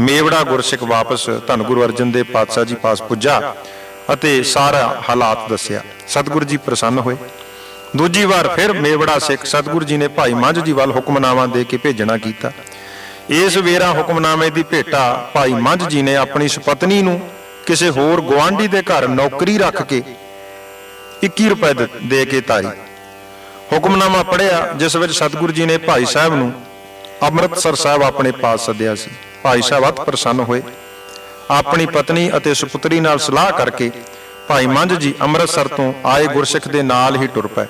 ਮੇਵੜਾ ਗੁਰਸਿੱਖ ਵਾਪਸ ਧੰਨ ਗੁਰੂ ਅਰਜਨ ਦੇਵ ਪਾਤਸ਼ਾਹ ਜੀ ਪਾਸ ਪੁੱਜਾ ਅਤੇ ਸਾਰਾ ਹਾਲਾਤ ਦੱਸਿਆ। ਸਤਿਗੁਰੂ ਜੀ ਪ੍ਰਸੰਨ ਹੋਏ। ਦੂਜੀ ਵਾਰ ਫਿਰ ਮੇਵੜਾ ਸਿੱਖ ਸਤਿਗੁਰੂ ਜੀ ਨੇ ਭਾਈ ਮੰਝ ਜੀ ਵੱਲ ਹੁਕਮਨਾਮਾ ਦੇ ਕੇ ਭੇਜਣਾ ਕੀਤਾ। ਇਸ ਵੇਰਾ ਹੁਕਮਨਾਮੇ ਦੀ ਭੇਟਾ ਭਾਈ ਮੰਝ ਜੀ ਨੇ ਆਪਣੀ ਸੁਪਤਨੀ ਨੂੰ ਕਿਸੇ ਹੋਰ ਗਵਾਂਢੀ ਦੇ ਘਰ ਨੌਕਰੀ ਰੱਖ ਕੇ 21 ਰੁਪਏ ਦੇ- ਕੇ ਤਾਰੀ ਹੁਕਮਨਾਮਾ ਪੜਿਆ ਜਿਸ ਵਿੱਚ ਸਤਿਗੁਰੂ ਜੀ ਨੇ ਭਾਈ ਸਾਹਿਬ ਨੂੰ ਅੰਮ੍ਰਿਤਸਰ ਸਾਹਿਬ ਆਪਣੇ ਪਾਸ ਸੱਦਿਆ ਸੀ। ਭਾਈ ਸਾਹਿਬ ਅਤ ਪ੍ਰਸੰਨ ਹੋਏ। ਆਪਣੀ ਪਤਨੀ ਅਤੇ ਸੁਪੁੱਤਰੀ ਨਾਲ ਸਲਾਹ ਕਰਕੇ ਭਾਈ ਮੰਝ ਜੀ ਅੰਮ੍ਰਿਤਸਰ ਤੋਂ ਆਏ ਗੁਰਸਿੱਖ ਦੇ ਨਾਲ ਹੀ ਟੁਰ ਪਏ।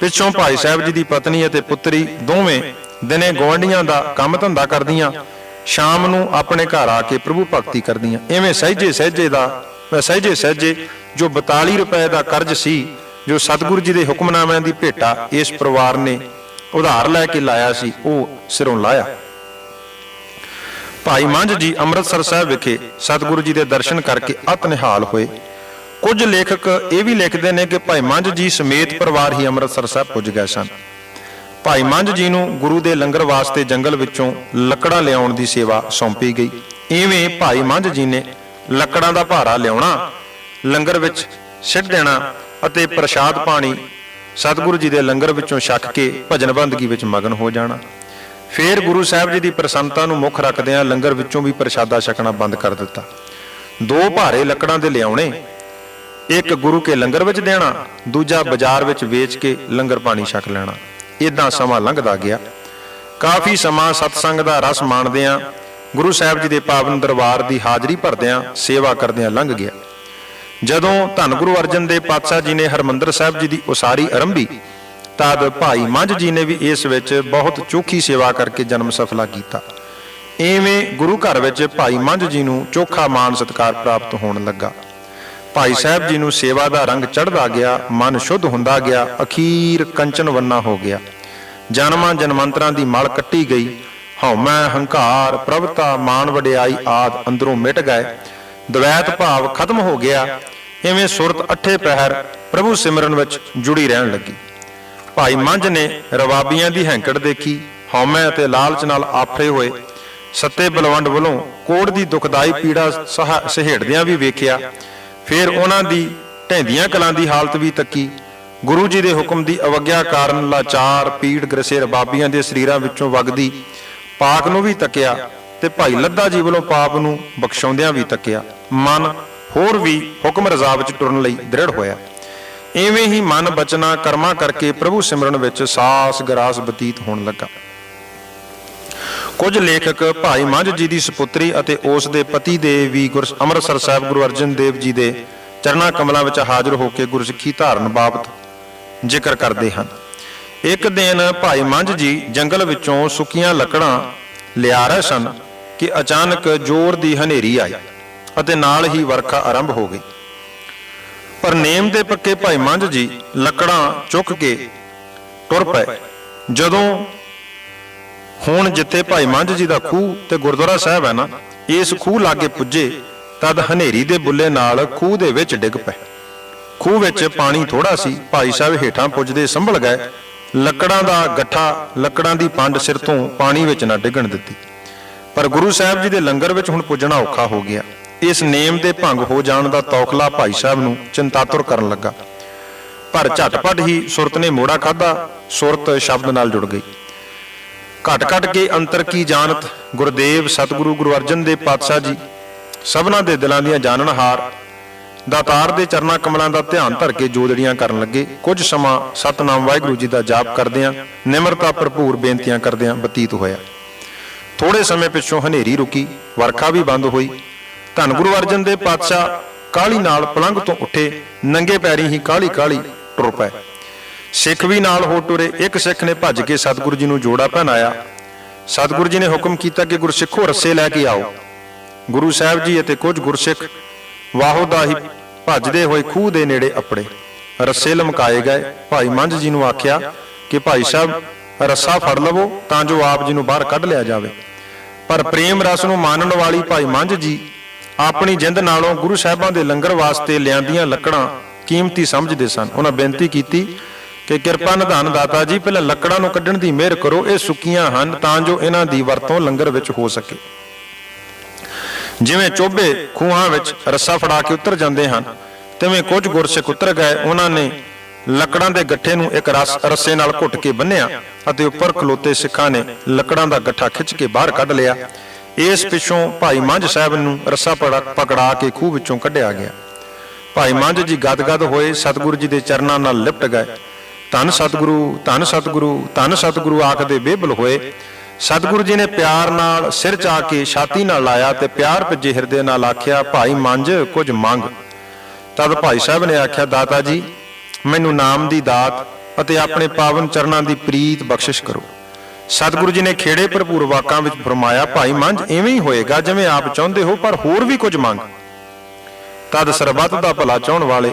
ਪਿੱਛੋਂ ਭਾਈ ਸਾਹਿਬ ਜੀ ਦੀ ਪਤਨੀ ਅਤੇ ਪੁੱਤਰੀ ਦੋਵੇਂ ਦਿਨੇ ਗਵਾਂਢੀਆਂ ਦਾ ਕੰਮ ਧੰਦਾ ਕਰਦੀਆਂ ਸ਼ਾਮ ਨੂੰ ਆਪਣੇ ਘਰ ਆ ਕੇ ਪ੍ਰਭੂ ਭਗਤੀ ਕਰਦੀਆਂ। ਐਵੇਂ ਸਹਿਜੇ ਸਹਿਜੇ ਦਾ ਸਹਿਜੇ ਸਹਿਜੇ ਜੋ 42 ਰੁਪਏ ਦਾ ਕਰਜ਼ ਸੀ, ਜੋ ਸਤਿਗੁਰੂ ਜੀ ਦੇ ਹੁਕਮਨਾਮਿਆਂ ਦੀ ਭੇਟਾ ਇਸ ਪਰਿਵਾਰ ਨੇ ਉਧਾਰ ਲੈ ਕੇ ਲਾਇਆ ਸੀ, ਉਹ ਸਿਰੋਂ ਲਾਇਆ। ਭਾਈ ਮੰਝ ਜੀ ਅੰਮ੍ਰਿਤਸਰ ਸਾਹਿਬ ਵਿਖੇ ਸਤਿਗੁਰੂ ਜੀ ਦੇ ਦਰਸ਼ਨ ਕਰਕੇ ਅਤ ਨਿਹਾਲ ਹੋਏ। ਕੁਝ ਲੇਖਕ ਇਹ ਵੀ ਲਿਖਦੇ ਨੇ ਕਿ ਭਾਈ ਮੰਝ ਜੀ ਸਮੇਤ ਪਰਿਵਾਰ ਹੀ ਅੰਮ੍ਰਿਤਸਰ ਸਾਹਿਬ ਪੁੱਜ ਗਏ ਸਨ। ਭਾਈ ਮੰਝ ਜੀ ਨੂੰ ਗੁਰੂ ਦੇ ਲੰਗਰ ਵਾਸਤੇ ਜੰਗਲ ਵਿੱਚੋਂ ਲੱਕੜਾਂ ਲਿਆਉਣ ਦੀ ਸੇਵਾ ਸੌਂਪੀ ਗਈ। ਇਵੇਂ ਭਾਈ ਮੰਝ ਜੀ ਨੇ ਲੱਕੜਾਂ ਦਾ ਭਾਰਾ ਲਿਆਉਣਾ, ਲੰਗਰ ਵਿੱਚ ਸਿੱਟ ਦੇਣਾ ਅਤੇ ਪ੍ਰਸ਼ਾਦ ਪਾਣੀ ਸਤਿਗੁਰੂ ਜੀ ਦੇ ਲੰਗਰ ਵਿੱਚੋਂ ਛਕ ਕੇ ਭਜਨ ਬੰਦਗੀ ਵਿੱਚ ਮਗਨ ਹੋ ਜਾਣਾ। ਫਿਰ ਗੁਰੂ ਸਾਹਿਬ ਜੀ ਦੀ ਪ੍ਰਸੰਨਤਾ ਨੂੰ ਮੁੱਖ ਰੱਖਦਿਆਂ ਲੰਗਰ ਵਿੱਚੋਂ ਵੀ ਪ੍ਰਸ਼ਾਦਾ ਛਕਣਾ ਬੰਦ ਕਰ ਦਿੱਤਾ। ਦੋ ਭਾਰੇ ਲੱਕੜਾਂ ਦੇ ਲਿਆਉਣੇ, ਇੱਕ ਗੁਰੂ ਕੇ ਲੰਗਰ ਵਿੱਚ ਦੇਣਾ, ਦੂਜਾ ਬਾਜ਼ਾਰ ਵਿੱਚ ਵੇਚ ਕੇ ਲੰਗਰ ਪਾਣੀ ਛਕ ਲੈਣਾ। ਇਦਾਂ ਸਮਾਂ ਲੰਘਦਾ ਗਿਆ। ਕਾਫੀ ਸਮਾਂ ਸਤਸੰਗ ਦਾ ਰਸ ਮਾਣਦਿਆਂ ਗੁਰੂ ਸਾਹਿਬ ਜੀ ਦੇ ਪਾਵਨ ਦਰਬਾਰ ਦੀ ਹਾਜ਼ਰੀ ਭਰਦਿਆਂ ਸੇਵਾ ਕਰਦਿਆਂ ਲੰਘ ਗਿਆ। ਜਦੋਂ ਧੰਨ ਗੁਰੂ ਅਰਜਨ ਦੇਵ ਪਾਤਸ਼ਾਹ ਜੀ ਨੇ ਹਰਮੰਦਰ ਸਾਹਿਬ ਜੀ ਦੀ ਉਸਾਰੀ ਆਰੰਭੀ, ਤਦ ਭਾਈ ਮੰਝ ਜੀ ਨੇ ਵੀ ਇਸ ਵਿੱਚ ਬਹੁਤ ਚੋਖੀ ਸੇਵਾ ਕਰਕੇ ਜਨਮ ਸਫਲਾ ਕੀਤਾ। ਐਵੇਂ ਗੁਰੂ ਘਰ ਵਿੱਚ ਭਾਈ ਮੰਝ ਜੀ ਨੂੰ ਚੋਖਾ ਮਾਣ ਸਤਿਕਾਰ ਪ੍ਰਾਪਤ ਹੋਣ ਲੱਗਾ। ਭਾਈ ਸਾਹਿਬ ਜੀ ਨੂੰ ਸੇਵਾ ਦਾ ਰੰਗ ਚੜਦਾ ਗਿਆ, ਮਨ ਸ਼ੁੱਧ ਹੁੰਦਾ ਗਿਆ, ਅਖੀਰ ਕੰਚਨ ਵੰਨਾ ਹੋ ਗਿਆ। ਜਨਮਾਂ ਜਨਮੰਤਰਾਂ ਦੀ ਮਲ ਕੱਟੀ ਗਈ। ਹਉਮੈ ਹੰਕਾਰ, ਪ੍ਰਭਤਾ ਮਾਨ ਵਡਿਆਈ ਆਦ ਅੰਦਰੋਂ ਮਿਟ ਗਏ। ਦਵੈਤ ਭਾਵ ਖਤਮ ਹੋ ਗਿਆ। ਐਵੇਂ ਸੁਰਤ ਅੱਠੇ ਪਹਿਰ ਪ੍ਰਭੂ ਸਿਮਰਨ ਵਿੱਚ ਜੁੜੀ ਰਹਿਣ ਲੱਗੀ। ਭਾਈ ਮੰਝ ਨੇ ਰਵਾਬੀਆਂ ਦੀ ਹੈਂਕੜ ਦੇਖੀ। ਹਉਮੈ ਅਤੇ ਲਾਲਚ ਨਾਲ ਆਫਰੇ ਹੋਏ। ਸੱਤੇ ਬਲਵੰਡ ਵੱਲੋਂ ਕੋੜ ਦੀ ਦੁਖਦਾਈ ਪੀੜਾ ਸਹ- ਸਹੇੜਦਿਆਂ ਵੀ ਵੇਖਿਆ। ਫਿਰ ਉਹਨਾਂ ਦੀ ਢੈਂਦੀਆਂ ਕਲਾਂ ਦੀ ਹਾਲਤ ਵੀ ਤੱਕੀ। ਗੁਰੂ ਜੀ ਦੇ ਹੁਕਮ ਦੀ ਅਵਗਿਆ ਕਾਰਨ ਲਾਚਾਰ, ਪੀੜ ਗਰਸੇ ਰਬਾਬੀਆਂ ਦੇ ਸਰੀਰਾਂ ਵਿੱਚੋਂ ਵਗਦੀ। ਪਾਕ ਨੂੰ ਵੀ ਤੱਕਿਆ ਤੇ ਭਾਈ ਲੱਦਾ ਜੀ ਵੱਲੋਂ ਪਾਪ ਨੂੰ ਬਖਸ਼ਾਉਂਦਿਆਂ ਵੀ ਤੱਕਿਆ। ਮਨ ਹੋਰ ਵੀ ਹੁਕਮ ਰਜ਼ਾ ਵਿੱਚ ਟੁਰਨ ਲਈ ਦ੍ਰਿੜ ਹੋਇਆ। ਐਵੇਂ ਹੀ ਮਨ ਬਚਨਾ ਕਰਮਾਂ ਕਰਕੇ ਪ੍ਰਭੂ ਸਿਮਰਨ ਵਿੱਚ ਸਾਸ ਗਰਾਸ ਬਤੀਤ ਹੋਣ ਲੱਗਾ। ਕੁਝ ਲੇਖਕ ਭਾਈ ਮੰਝ ਜੀ ਦੀ ਸੁਪੁੱਤਰੀ ਅਤੇ ਉਸ ਦੇ ਪਤੀ ਦੇ ਵੀ ਅੰਮ੍ਰਿਤਸਰ ਸਾਹਿਬ ਗੁਰੂ ਅਰਜਨ ਦੇਵ ਜੀ ਦੇ ਚਰਨਾ ਕਮਲਾਂ ਵਿੱਚ ਹਾਜ਼ਰ ਹੋ ਕੇ ਗੁਰਸਿੱਖੀ ਧਾਰਨ ਬਾਬਤ ਜ਼ਿਕਰ ਕਰਦੇ ਹਨ। ਇੱਕ ਦਿਨ ਭਾਈ ਮੰਝ ਜੀ ਜੰਗਲ ਵਿੱਚੋਂ ਸੁੱਕੀਆਂ ਲੱਕੜਾਂ ਲਿਆ ਰਹੇ ਸਨ ਕਿ ਅਚਾਨਕ ਜ਼ੋਰ ਦੀ ਹਨੇਰੀ ਆਈ ਅਤੇ ਨਾਲ ਹੀ ਵਰਖਾ ਆਰੰਭ ਹੋ ਗਈ। ਪਰ ਨੇਮ ਦੇ ਪੱਕੇ ਭਾਈ ਮੰਝ ਜੀ ਲੱਕੜਾਂ ਚੁੱਕ ਕੇ ਤੁਰ ਪਏ। ਜਦੋਂ ਹੁਣ ਜਿੱਥੇ ਭਾਈ ਮੰਝ ਜੀ ਦਾ ਖੂਹ ਤੇ ਗੁਰਦੁਆਰਾ ਸਾਹਿਬ ਹੈ ਨਾ, ਇਸ ਖੂਹ ਲਾਗੇ ਪੁੱਜੇ, ਤਦ ਹਨੇਰੀ ਦੇ ਬੁੱਲੇ ਨਾਲ ਖੂਹ ਦੇ ਵਿੱਚ ਡਿੱਗ ਪਏ। ਖੂਹ ਵਿੱਚ ਪਾਣੀ ਥੋੜਾ ਸੀ, ਭਾਈ ਸਾਹਿਬ ਹੇਠਾਂ ਪੁੱਜਦੇ ਸੰਭਲ ਗਏ। ਲੱਕੜਾਂ ਦਾ ਗੱਠਾ, ਲੱਕੜਾਂ ਦੀ ਪੰਡ ਸਿਰ ਤੋਂ ਪਾਣੀ ਵਿੱਚ ਨਾ ਡਿੱਗਣ ਦਿੱਤੀ। ਪਰ ਗੁਰੂ ਸਾਹਿਬ ਜੀ ਦੇ ਲੰਗਰ ਵਿੱਚ ਹੁਣ ਪੁੱਜਣਾ ਔਖਾ ਹੋ ਗਿਆ। ਇਸ ਨੇਮ ਦੇ ਭੰਗ ਹੋ ਜਾਣ ਦਾ ਤੌਖਲਾ ਭਾਈ ਸਾਹਿਬ ਨੂੰ ਚਿੰਤਾਤੁਰ ਕਰਨ ਲੱਗਾ। ਪਰ ਝਟਪਟ ਹੀ ਸੁਰਤ ਨੇ ਮੋੜਾ ਖਾਦਾ ਸੁਰਤ ਸ਼ਬਦ ਨਾਲ ਜੁੜ ਗਈ। ਘਟ ਘਟ ਕੇ ਅੰਤਰ ਕੀ ਜਾਣਤ? ਗੁਰਦੇਵ ਸਤਿਗੁਰੂ ਗੁਰੂ ਅਰਜਨ ਦੇਵ ਪਾਤਸ਼ਾਹ ਜੀ। ਸਭਨਾ ਦੇ ਦਿਲਾਂ ਦੀਆਂ ਜਾਣਨਹਾਰ ਦਾਤਾਰ ਦੇ ਚਰਨਾ ਕਮਲਾਂ ਦਾ ਧਿਆਨ ਧਰ ਕੇ ਜੋਦੜੀਆਂ ਕਰਨ ਲੱਗੇ। ਕੁਝ ਸਮਾਂ ਸਤਨਾਮ ਵਾਹਿਗੁਰੂ ਜੀ ਦਾ ਜਾਪ ਕਰਦਿਆਂ, ਨਿਮਰਤਾ ਭਰਪੂਰ ਬੇਨਤੀਆਂ ਕਰਦਿਆਂ ਬਤੀਤ ਹੋਇਆ। ਥੋੜੇ ਸਮੇਂ ਪਿੱਛੋਂ ਹਨੇਰੀ ਰੁਕੀ, ਵਰਖਾ ਵੀ ਬੰਦ ਹੋਈ। ਧੰਨ ਗੁਰੂ ਅਰਜਨ ਦੇਵ ਪਾਤਸ਼ਾਹ ਕਾਲੀ ਨਾਲ ਪਲੰਘ ਤੋਂ ਉੱਠੇ, ਨੰਗੇ ਪੈਰੀ ਹੀ ਕਾਲੀ ਕਾਲੀ ਟੁਰ ਪਏ। ਸਿੱਖ ਵੀ ਨਾਲ ਹੋ ਟੁਰੇ ਇੱਕ ਸਿੱਖ ਨੇ ਭੱਜ ਕੇ ਸਤਿਗੁਰੂ ਜੀ ਨੂੰ ਜੋੜਾ ਪਹਿਨਾਇਆ। ਸਤਿਗੁਰੂ ਜੀ ਨੇ ਹੁਕਮ ਕੀਤਾ ਕਿ ਗੁਰਸਿੱਖੋ ਰੱਸੇ ਲੈ ਕੇ ਆਓ। ਗੁਰੂ ਸਾਹਿਬ ਜੀ ਅਤੇ ਕੁਝ ਗੁਰਸਿੱਖ ਵਾਹੋ ਭੱਜਦੇ ਹੋਏ ਖੂਹ ਦੇ ਨੇੜੇ ਅਪੜੇ। ਰੱਸੇ ਲਮਕਾਏ ਗਏ। ਭਾਈ ਮੰਝ ਜੀ ਨੂੰ ਆਖਿਆ ਕਿ ਭਾਈ ਸਾਹਿਬ, ਰੱਸਾ ਫੜ ਲਵੋ ਤਾਂ ਜੋ ਆਪ ਜੀ ਨੂੰ ਬਾਹਰ ਕੱਢ ਲਿਆ ਜਾਵੇ। ਪਰ ਪ੍ਰੇਮ ਰਸ ਨੂੰ ਮਾਨਣ ਵਾਲੀ ਭਾਈ ਮੰਝ ਜੀ ਆਪਣੀ ਜਿੰਦ ਨਾਲੋਂ ਗੁਰੂ ਸਾਹਿਬਾਂ ਦੇ ਲੰਗਰ ਵਾਸਤੇ ਲਿਆਂਦੀਆਂ ਲੱਕੜਾਂ ਕੀਮਤੀ ਸਮਝਦੇ ਸਨ। ਉਹਨਾਂ ਬੇਨਤੀ ਕੀਤੀ ਕਿ ਕਿਰਪਾ ਨਿਧਾਨ ਦਾਤਾ ਜੀ, ਪਹਿਲਾਂ ਲੱਕੜਾਂ ਨੂੰ ਕੱਢਣ ਦੀ ਮਿਹਰ ਕਰੋ, ਇਹ ਸੁੱਕੀਆਂ ਹਨ ਤਾਂ ਜੋ ਇਹਨਾਂ ਦੀ ਵਰਤੋਂ ਲੰਗਰ ਵਿੱਚ ਹੋ ਸਕੇ। ਜਿਵੇਂ ਚੋਬੇ ਖੂਹਾਂ ਵਿੱਚ ਰੱਸਾ ਫੜਾ ਕੇ ਉਤਰ ਜਾਂਦੇ ਹਨ, ਤਿਵੇਂ ਕੁਝ ਗੁਰਸਿੱਖ ਉਤਰ ਗਏ, ਉਹਨਾਂ ਨੇ ਲੱਕੜਾਂ ਦੇ ਗੱਠੇ ਨੂੰ ਇੱਕ ਰੱਸੇ ਨਾਲ ਘੁੱਟ ਕੇ ਬੰਨਿਆ ਅਤੇ ਉੱਪਰ ਖਲੋਤੇ ਸਿੱਖਾਂ ਨੇ ਲੱਕੜਾਂ ਦਾ ਗੱਠਾ ਖਿੱਚ ਕੇ ਬਾਹਰ ਕੱਢ ਲਿਆ। ਇਸ ਪਿੱਛੋਂ ਭਾਈ ਮੰਝ ਸਾਹਿਬ ਨੂੰ ਰੱਸਾ ਪੜਾ- ਪਕੜਾ ਕੇ ਖੂਹ ਵਿੱਚੋਂ ਕੱਢਿਆ ਗਿਆ। ਭਾਈ ਮੰਝ ਜੀ ਗਦਗਦ ਹੋਏ, ਸਤਿਗੁਰੂ ਜੀ ਦੇ ਚਰਨਾਂ ਨਾਲ ਲਿਪਟ ਗਏ। ਧੰਨ ਸਤਿਗੁਰੂ ਧੰਨ ਸਤਿਗੁਰੂ ਧੰਨ ਸਤਿਗੁਰੂ ਆਖਦੇ ਬੇਬਲ ਹੋਏ। ਸਤਿਗੁਰੂ ਜੀ ਨੇ ਪਿਆਰ ਨਾਲ ਸਿਰ ਚਾ ਕੇ ਛਾਤੀ ਨਾਲ ਲਾਇਆ ਤੇ ਪਿਆਰ ਭਿੱਜੇ ਹਿਰਦੇ ਨਾਲ ਆਖਿਆ, ਭਾਈ ਮੰਝ ਕੁਝ ਮੰਗ। ਤਦ ਭਾਈ ਸਾਹਿਬ ਨੇ ਆਖਿਆ, ਦਾਤਾ ਜੀ, ਮੈਨੂੰ ਨਾਮ ਦੀ ਦਾਤ ਅਤੇ ਆਪਣੇ ਪਾਵਨ ਚਰਨਾਂ ਦੀ ਪ੍ਰੀਤ ਬਖਸ਼ਿਸ਼ ਕਰੋ। ਸਤਿਗੁਰੂ ਜੀ ਨੇ ਖੇੜੇ ਭਰਪੂਰ ਵਾਕਾਂ ਵਿੱਚ ਫਰਮਾਇਆ, ਭਾਈ ਮੰਝ ਐਵੇਂ ਹੀ ਹੋਏਗਾ ਜਿਵੇਂ ਆਪ ਚਾਹੁੰਦੇ ਹੋ, ਪਰ ਹੋਰ ਵੀ ਕੁਝ ਮੰਗ। ਤਦ ਸਰਬੱਤ ਦਾ ਭਲਾ ਚਾਹਣ ਵਾਲੇ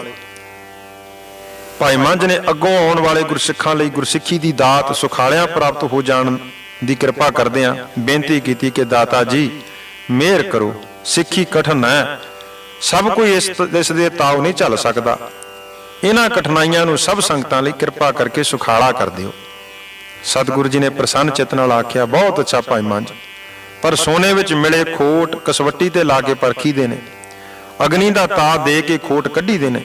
ਭਾਈ ਮੰਝ ਨੇ ਅੱਗੋਂ ਆਉਣ ਵਾਲੇ ਗੁਰਸਿੱਖਾਂ ਲਈ ਗੁਰਸਿੱਖੀ ਦੀ ਦਾਤ ਸੁਖਾਲਿਆਂ ਪ੍ਰਾਪਤ ਹੋ ਜਾਣ ਦੀ ਕਿਰਪਾ ਕਰਦਿਆਂ ਬੇਨਤੀ ਕੀਤੀ ਕਿ ਦਾਤਾ ਜੀ, ਮਿਹਰ ਕਰੋ, ਸਿੱਖੀ ਕਠਨ ਹੈ। ਸਭ ਕੋਈ ਇਸ ਇਸ ਦੇ ਤਾਉ ਨਹੀਂ ਚੱਲ ਸਕਦਾ। ਇਹਨਾਂ ਕਠਿਨਾਈਆਂ ਨੂੰ ਸਭ ਸੰਗਤਾਂ ਲਈ ਕਿਰਪਾ ਕਰਕੇ ਸੁਖਾਲਾ ਕਰ ਦਿਓ। ਸਤਿਗੁਰੂ ਜੀ ਨੇ ਪ੍ਰਸੰਨ ਚਿੱਤ ਨਾਲ ਆਖਿਆ, ਬਹੁਤ ਅੱਛਾ ਭਾਈ ਮੰਝ। ਪਰ ਸੋਨੇ ਵਿੱਚ ਮਿਲੇ ਖੋਟ ਕਸਵੱਟੀ ਤੇ ਲਾ ਕੇ ਪਰਖੀ ਦੇ ਨੇ। ਅਗਨੀ ਦਾ ਤਾ ਦੇ ਕੇ ਖੋਟ ਕੱਢੀ ਦੇ ਨੇ।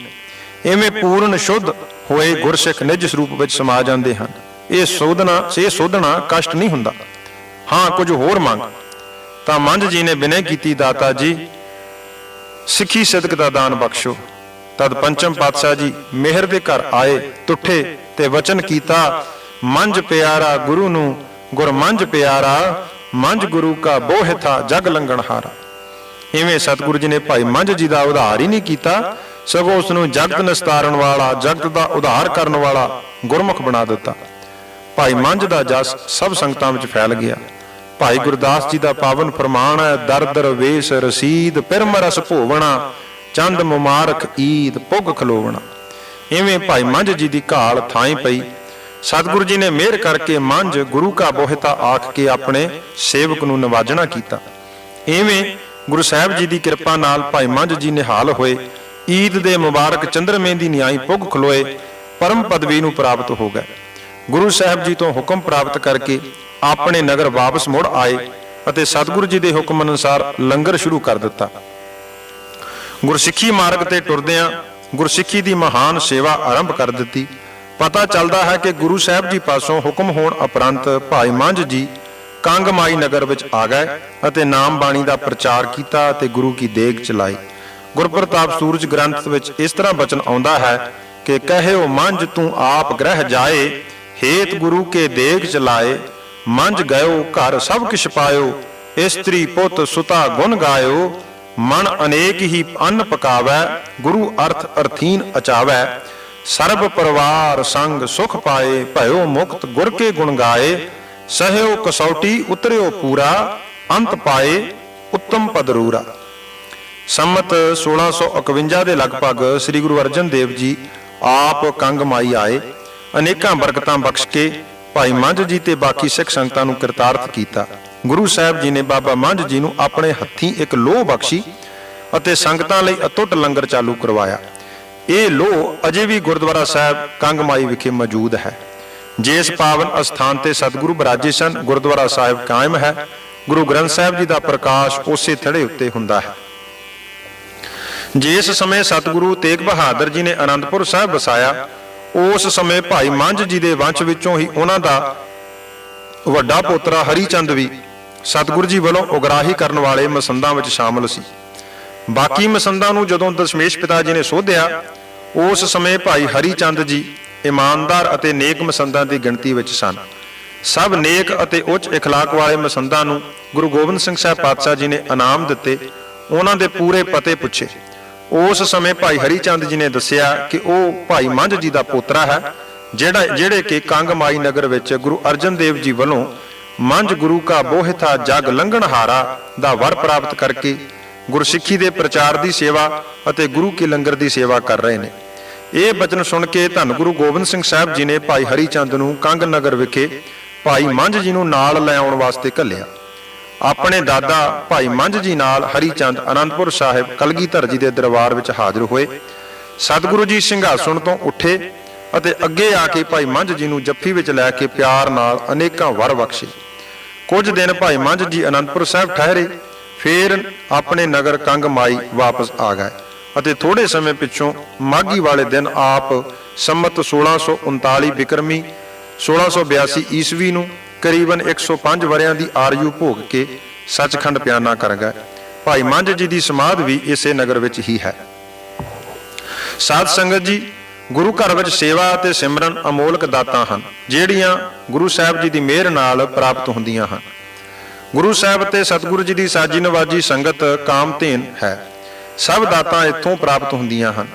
ਐਵੇਂ ਪੂਰਨ ਸ਼ੁੱਧ ਹੋਏ ਗੁਰਸਿੱਖ ਨਿਜ ਸਰੂਪ ਵਿੱਚ ਸਮਾ ਜਾਂਦੇ ਹਨ। ਇਹ ਸੋਧਣਾ ਸੇ ਸੋਧਣਾ ਕਸ਼ਟ ਨਹੀਂ ਹੁੰਦਾ। ਹਾਂ, ਕੁਝ ਹੋਰ ਮੰਗ। ਤਾਂ ਮੰਝ ਜੀ ਨੇ ਬਿਨੈ ਕੀਤੀ, ਦਾਤਾ ਜੀ, ਸਿੱਖੀ ਸਿਦਕ ਦਾ ਦਾਨ ਬਖਸ਼ੋ। ਤਦ ਪੰਚਮ ਪਾਤਸ਼ਾਹ ਜੀ ਮਿਹਰ ਦੇ ਘਰ ਆਏ, ਤੁਠੇ ਤੇ ਵਚਨ ਕੀਤਾ, ਮੰਝ ਪਿਆਰਾ ਗੁਰੂ ਨੂੰ, ਗੁਰਮੰਝ ਪਿਆਰਾ, ਮੰਝ ਗੁਰੂ ਕਾ ਬੋਹਿ ਥਾ ਜਗ ਲੰਗਣ ਹਾਰਾ ਇਵੇਂ ਸਤਿਗੁਰੂ ਜੀ ਨੇ ਭਾਈ ਮੰਝ ਜੀ ਦਾ ਉਧਾਰ ਹੀ ਨਹੀਂ ਕੀਤਾ ਸਗੋਂ ਉਸ ਨੂੰ ਜਗਤ ਨਿਸਤਾਰਨ ਵਾਲਾ, ਜਗਤ ਦਾ ਉਧਾਰ ਕਰਨ ਵਾਲਾ ਗੁਰਮੁਖ ਬਣਾ ਦਿੱਤਾ। ਭਾਈ ਮੰਝ ਦਾ ਜਸ ਸਭ ਸੰਗਤਾਂ ਵਿੱਚ ਫੈਲ ਗਿਆ। ਭਾਈ ਗੁਰਦਾਸ ਜੀ ਦਾ ਪਾਵਨ ਫਰਮਾਨ ਹੈ ਦਰ ਦਰ ਰਸੀਦ ਪਿਰਮ ਰਸ ਭੋਵਣਾ ਚੰਦ ਮੁਬਾਰਕ ਈਦ ਪੁੱਗ ਖਲੋਵਣਾ। ਇਵੇਂ ਭਾਈ ਮੰਝ ਜੀ ਦੀ ਘਾਲ ਥਾਈ ਪਈ। ਸਤਿਗੁਰੂ ਜੀ ਨੇ ਮਿਹਰ ਕਰਕੇ ਮੰਝ ਗੁਰੂ ਕਾ ਬੋਹਿਤਾ ਆਖ ਕੇ ਆਪਣੇ ਸੇਵਕ ਨੂੰ ਨਵਾਜਣਾ ਕੀਤਾ। ਇਵੇਂ ਗੁਰੂ ਸਾਹਿਬ ਜੀ ਦੀ ਕਿਰਪਾ ਨਾਲ ਭਾਈ ਮੰਝ ਜੀ ਨਿਹਾਲ ਹੋਏ। ਈਦ ਦੇ ਮੁਬਾਰਕ ਚੰਦਰਮੇ ਦੀ ਨਿਆਈ ਪੁੱਗ ਖਲੋਏ, ਪਰਮ ਪਦਵੀ ਨੂੰ ਪ੍ਰਾਪਤ ਹੋ ਗਏ। ਗੁਰੂ ਸਾਹਿਬ ਜੀ ਤੋਂ ਹੁਕਮ ਪ੍ਰਾਪਤ ਕਰਕੇ ਆਪਣੇ ਨਗਰ ਵਾਪਸ ਮੁੜ ਆਏ ਅਤੇ ਸਤਿਗੁਰੂ ਜੀ ਦੇ ਹੁਕਮ ਅਨੁਸਾਰ ਲੰਗਰ ਸ਼ੁਰੂ ਕਰ ਦਿੱਤਾ। ਗੁਰਸਿੱਖੀ ਮਾਰਗ ਤੇ ਟੁਰਦਿਆਂ ਗੁਰਸਿੱਖੀ ਦੀ ਮਹਾਨ ਸੇਵਾ ਆਰੰਭ ਕਰ ਦਿੱਤੀ। ਪਤਾ ਚੱਲਦਾ ਹੈ ਕਿ ਗੁਰੂ ਸਾਹਿਬ ਜੀ ਪਾਸੋਂ ਹੁਕਮ ਹੋਣ ਉਪਰੰਤ ਭਾਈ ਮੰਝ ਜੀ ਕੰਗਮਾਈ ਨਗਰ ਵਿੱਚ ਆ ਗਏ ਅਤੇ ਨਾਮ ਬਾਣੀ ਦਾ ਪ੍ਰਚਾਰ ਕੀਤਾ ਅਤੇ ਗੁਰੂ ਕੀ ਦੇਗ ਚਲਾਈ ਗੁਰਪ੍ਰਤਾਪ ਸੂਰਜ ਗ੍ਰੰਥ ਵਿੱਚ ਇਸ ਤਰ੍ਹਾਂ ਬਚਨ ਆਉਂਦਾ ਹੈ ਕਿ ਕਹਿਓ ਮੰਝ ਤੂੰ ਆਪ ਗ੍ਰਹਿ ਜਾਏ, ਹੇਤ ਗੁਰੂ ਕੇ ਦੇਗ ਚਲਾਏ, ਮੰਝ ਗਇਓ ਘਰ ਸਭ ਕਿਛ ਪਾਇਓ, ਇਸਤਰੀ ਪੁੱਤ ਸੁਤਾ ਗੁਣ ਗਾਇਓ, ਮਨ ਅਨੇਕ ਹੀ ਅੰਨ ਪਕਾਵੈ, ਗੁਰੂ ਅਰਥ ਅਰਥੀਨ ਅਚਾਵੈ, ਸਰਬ ਪਰਿਵਾਰ ਸੰਗ ਸੁਖ ਪਾਏ, ਭਇਓ ਮੁਕਤ ਗੁਰ ਕੇ ਗੁਣ ਗਾਏ, ਸਹਿਓ ਕਸੌਟੀ ਉਤਰਿਓ ਪੂਰਾ, ਅੰਤ ਪਾਏ, ਉੱਤਮ ਪਦਰੂਰਾ ਸੰਮਤ 1651 ਦੇ ਲਗਭਗ ਸ੍ਰੀ ਗੁਰੂ ਅਰਜਨ ਦੇਵ ਜੀ ਆਪ ਕੰਗਮਾਈ ਆਏ, ਅਨੇਕਾਂ ਬਰਕਤਾਂ ਬਖਸ਼ ਕੇ ਭਾਈ ਮੰਝ ਜੀ ਤੇ ਬਾਕੀ ਸਿੱਖ ਸੰਗਤਾਂ ਨੂੰ ਕਿਰਤਾਰਥ ਕੀਤਾ। ਗੁਰੂ ਸਾਹਿਬ ਜੀ ਨੇ ਬਾਬਾ ਮੰਝ ਜੀ ਨੂੰ ਆਪਣੇ ਹੱਥੀਂ ਇੱਕ ਲੋਹ ਬਖਸ਼ੀ ਅਤੇ ਸੰਗਤਾਂ ਲਈ ਅਟੁੱਟ ਲੰਗਰ ਚਾਲੂ ਕਰਵਾਇਆ। ਇਹ ਲੋਹ ਅਜੇ ਵੀ ਗੁਰਦੁਆਰਾ ਸਾਹਿਬ ਕੰਗਮਾਈ ਵਿਖੇ ਮੌਜੂਦ ਹੈ। ਜਿਸ ਪਾਵਨ ਅਸਥਾਨ ਤੇ ਸਤਿਗੁਰੂ ਬਰਾਜੇ ਸਨ, ਗੁਰਦੁਆਰਾ ਸਾਹਿਬ ਕਾਇਮ ਹੈ। ਗੁਰੂ ਗ੍ਰੰਥ ਸਾਹਿਬ ਜੀ ਦਾ ਪ੍ਰਕਾਸ਼ ਉਸੇ ਥੜੇ ਉੱਤੇ ਹੁੰਦਾ ਹੈ। ਜਿਸ ਸਮੇਂ ਸਤਿਗੁਰੂ ਤੇਗ ਬਹਾਦਰ ਜੀ ਨੇ ਆਨੰਦਪੁਰ ਸਾਹਿਬ ਵਸਾਇਆ ਉਸ ਸਮੇਂ ਭਾਈ ਮੰਝ ਜੀ ਦੇ ਵੰਸ਼ ਵਿੱਚੋਂ ਹੀ ਉਹਨਾਂ ਦਾ ਵੱਡਾ ਪੋਤਰਾ ਹਰੀ ਚੰਦ ਵੀ ਸਤਿਗੁਰੂ ਜੀ ਵੱਲੋਂ ਉਗਰਾਹੀ ਕਰਨ ਵਾਲੇ ਮਸੰਦਾਂ ਵਿੱਚ ਸ਼ਾਮਲ ਸੀ ਬਾਕੀ ਮਸੰਦਾਂ ਨੂੰ ਜਦੋਂ ਦਸ਼ਮੇਸ਼ ਪਿਤਾ ਜੀ ਨੇ ਸੋਧਿਆ ਉਸ ਸਮੇਂ ਭਾਈ ਹਰੀ ਚੰਦ ਜੀ ਇਮਾਨਦਾਰ ਅਤੇ ਨੇਕ ਮਸੰਦਾਂ ਦੀ ਗਿਣਤੀ ਵਿੱਚ ਸਨ ਸਭ ਨੇਕ ਅਤੇ ਉੱਚ اخلاق ਵਾਲੇ ਮਸੰਦਾਂ ਨੂੰ ਗੁਰੂ ਗੋਬਿੰਦ ਸਿੰਘ ਸਾਹਿਬ ਪਾਤਸ਼ਾਹ ਜੀ ਨੇ ਇਨਾਮ ਦਿੱਤੇ ਉਹਨਾਂ ਦੇ ਪੂਰੇ ਪਤੇ ਪੁੱਛੇ ਉਸ ਸਮੇਂ ਭਾਈ ਹਰੀ ਚੰਦ ਜੀ ਨੇ ਦੱਸਿਆ ਕਿ ਉਹ ਭਾਈ ਮੰਝ ਜੀ ਦਾ ਪੋਤਰਾ ਹੈ, ਜਿਹੜਾ ਜਿਹੜੇ ਕਿ ਕੰਗ ਮਾਈ ਨਗਰ ਵਿੱਚ ਗੁਰੂ ਅਰਜਨ ਦੇਵ ਜੀ ਵੱਲੋਂ ਮੰਝ ਗੁਰੂ ਕਾ ਬੋਹਿਥਾ ਜਗ ਲੰਘਣਹਾਰਾ ਦਾ ਵਰ ਪ੍ਰਾਪਤ ਕਰਕੇ ਗੁਰਸਿੱਖੀ ਦੇ ਪ੍ਰਚਾਰ ਦੀ ਸੇਵਾ ਅਤੇ ਗੁਰੂ ਕੀ ਲੰਗਰ ਦੀ ਸੇਵਾ ਕਰ ਰਹੇ ਨੇ। ਇਹ ਬਚਨ ਸੁਣ ਕੇ ਧੰਨ ਗੁਰੂ ਗੋਬਿੰਦ ਸਿੰਘ ਸਾਹਿਬ ਜੀ ਨੇ ਭਾਈ ਹਰੀ ਚੰਦ ਨੂੰ ਕੰਗ ਨਗਰ ਵਿਖੇ ਭਾਈ ਮੰਝ ਜੀ ਨੂੰ ਨਾਲ ਲੈ ਆਉਣ ਵਾਸਤੇ ਘੱਲਿਆ। ਆਪਣੇ ਦਾਦਾ ਭਾਈ ਮੰਝ ਜੀ ਨਾਲ ਹਰੀ ਚੰਦ ਅਨੰਦਪੁਰ ਸਾਹਿਬ ਕਲਗੀਧਰ ਜੀ ਦੇ ਦਰਬਾਰ ਵਿੱਚ ਹਾਜ਼ਰ ਹੋਏ। ਸਤਿਗੁਰੂ ਜੀ ਸਿੰਘਾਸਣ ਤੋਂ ਉੱਠੇ ਅਤੇ ਅੱਗੇ ਆ ਕੇ ਭਾਈ ਮੰਝ ਜੀ ਨੂੰ ਜੱਫੀ ਵਿੱਚ ਲੈ ਕੇ ਪਿਆਰ ਨਾਲ ਅਨੇਕਾਂ ਵਰ ਬਖਸ਼ੇ। ਕੁਝ ਦਿਨ ਭਾਈ ਮੰਝ ਜੀ ਅਨੰਦਪੁਰ ਸਾਹਿਬ ਠਹਿਰੇ, ਫੇਰ ਆਪਣੇ ਨਗਰ ਕੰਗ ਮਾਈ ਵਾਪਸ ਆ ਗਏ ਅਤੇ ਥੋੜੇ ਸਮੇਂ ਪਿੱਛੋਂ ਮਾਘੀ ਵਾਲੇ ਦਿਨ ਆਪ ਸੰਮਤ 1639 ਬਿਕਰਮੀ 1682 ਈਸਵੀ ਨੂੰ ਕਰੀਬਨ 105 ਵਰਿਆਂ ਦੀ ਆਰਯੂ ਭੋਗ ਕੇ ਸੱਚਖੰਡ ਪਿਆਨਾ ਕਰ ਗਏ। ਭਾਈ ਮੰਝ ਜੀ ਦੀ ਸਮਾਧ ਵੀ ਇਸੇ ਨਗਰ ਵਿੱਚ ਹੀ ਹੈ। ਸਾਧ ਸੰਗਤ ਜੀ, ਗੁਰੂ ਘਰ ਵਿੱਚ ਸੇਵਾ ਅਤੇ ਸਿਮਰਨ ਅਮੋਲਕ ਦਾਤਾਂ ਹਨ, ਜਿਹੜੀਆਂ ਗੁਰੂ ਸਾਹਿਬ ਜੀ ਦੀ ਮਿਹਰ ਨਾਲ ਪ੍ਰਾਪਤ ਹੁੰਦੀਆਂ ਹਨ। ਗੁਰੂ ਸਾਹਿਬ ਤੇ ਸਤਿਗੁਰੂ ਜੀ ਦੀ ਸਾਜੀ ਨਵਾਜੀ ਸੰਗਤ ਕਾਮਧੇਨ ਹੈ। ਸਭ ਦਾਤਾਂ ਇੱਥੋਂ ਪ੍ਰਾਪਤ ਹੁੰਦੀਆਂ ਹਨ।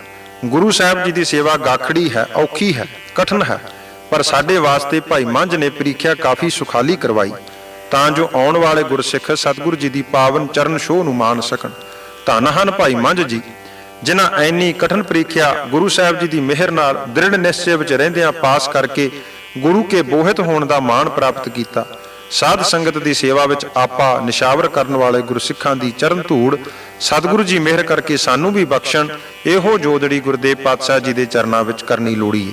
ਗੁਰੂ ਸਾਹਿਬ ਜੀ ਦੀ ਸੇਵਾ ਗਾਖੜੀ ਹੈ, ਔਖੀ ਹੈ, ਕਠਨ ਹੈ। ਪਰ ਸਾਡੇ ਵਾਸਤੇ ਭਾਈ ਮੰਝ ਨੇ ਪ੍ਰੀਖਿਆ ਕਾਫੀ ਸੁਖਾਲੀ ਕਰਵਾਈ, ਤਾਂ ਜੋ ਆਉਣ ਵਾਲੇ ਗੁਰਸਿੱਖ ਸਤਿਗੁਰੂ ਜੀ ਦੀ ਪਾਵਨ ਚਰਨ ਛੋਹ ਨੂੰ ਮਾਣ ਸਕਣ। ਧੰਨ ਹਨ ਭਾਈ ਮੰਝ ਜੀ, ਜਿਨ੍ਹਾਂ ਐਨੀ ਕਠਨ ਪ੍ਰੀਖਿਆ ਗੁਰੂ ਸਾਹਿਬ ਜੀ ਦੀ ਮਿਹਰ ਨਾਲ ਦ੍ਰਿੜ ਨਿਸ਼ਚੇ ਵਿੱਚ ਰਹਿੰਦਿਆਂ ਪਾਸ ਕਰਕੇ ਗੁਰੂ ਕੇ ਬੋਹਿਤ ਹੋਣ ਦਾ ਮਾਣ ਪ੍ਰਾਪਤ ਕੀਤਾ। ਸਾਧ ਸੰਗਤ ਦੀ ਸੇਵਾ ਵਿੱਚ ਆਪਾ ਨਿਸ਼ਾਵਰ ਕਰਨ ਵਾਲੇ ਗੁਰਸਿੱਖਾਂ ਦੀ ਚਰਨ ਧੂੜ, ਸਤਿਗੁਰੂ ਜੀ ਮਿਹਰ ਕਰਕੇ ਸਾਨੂੰ ਵੀ ਬਖਸ਼ਣ, ਇਹੋ ਜੋਦੜੀ ਗੁਰਦੇਵ ਪਾਤਸ਼ਾਹ ਜੀ ਦੇ ਚਰਨਾਂ ਵਿੱਚ ਕਰਨੀ ਲੋੜੀ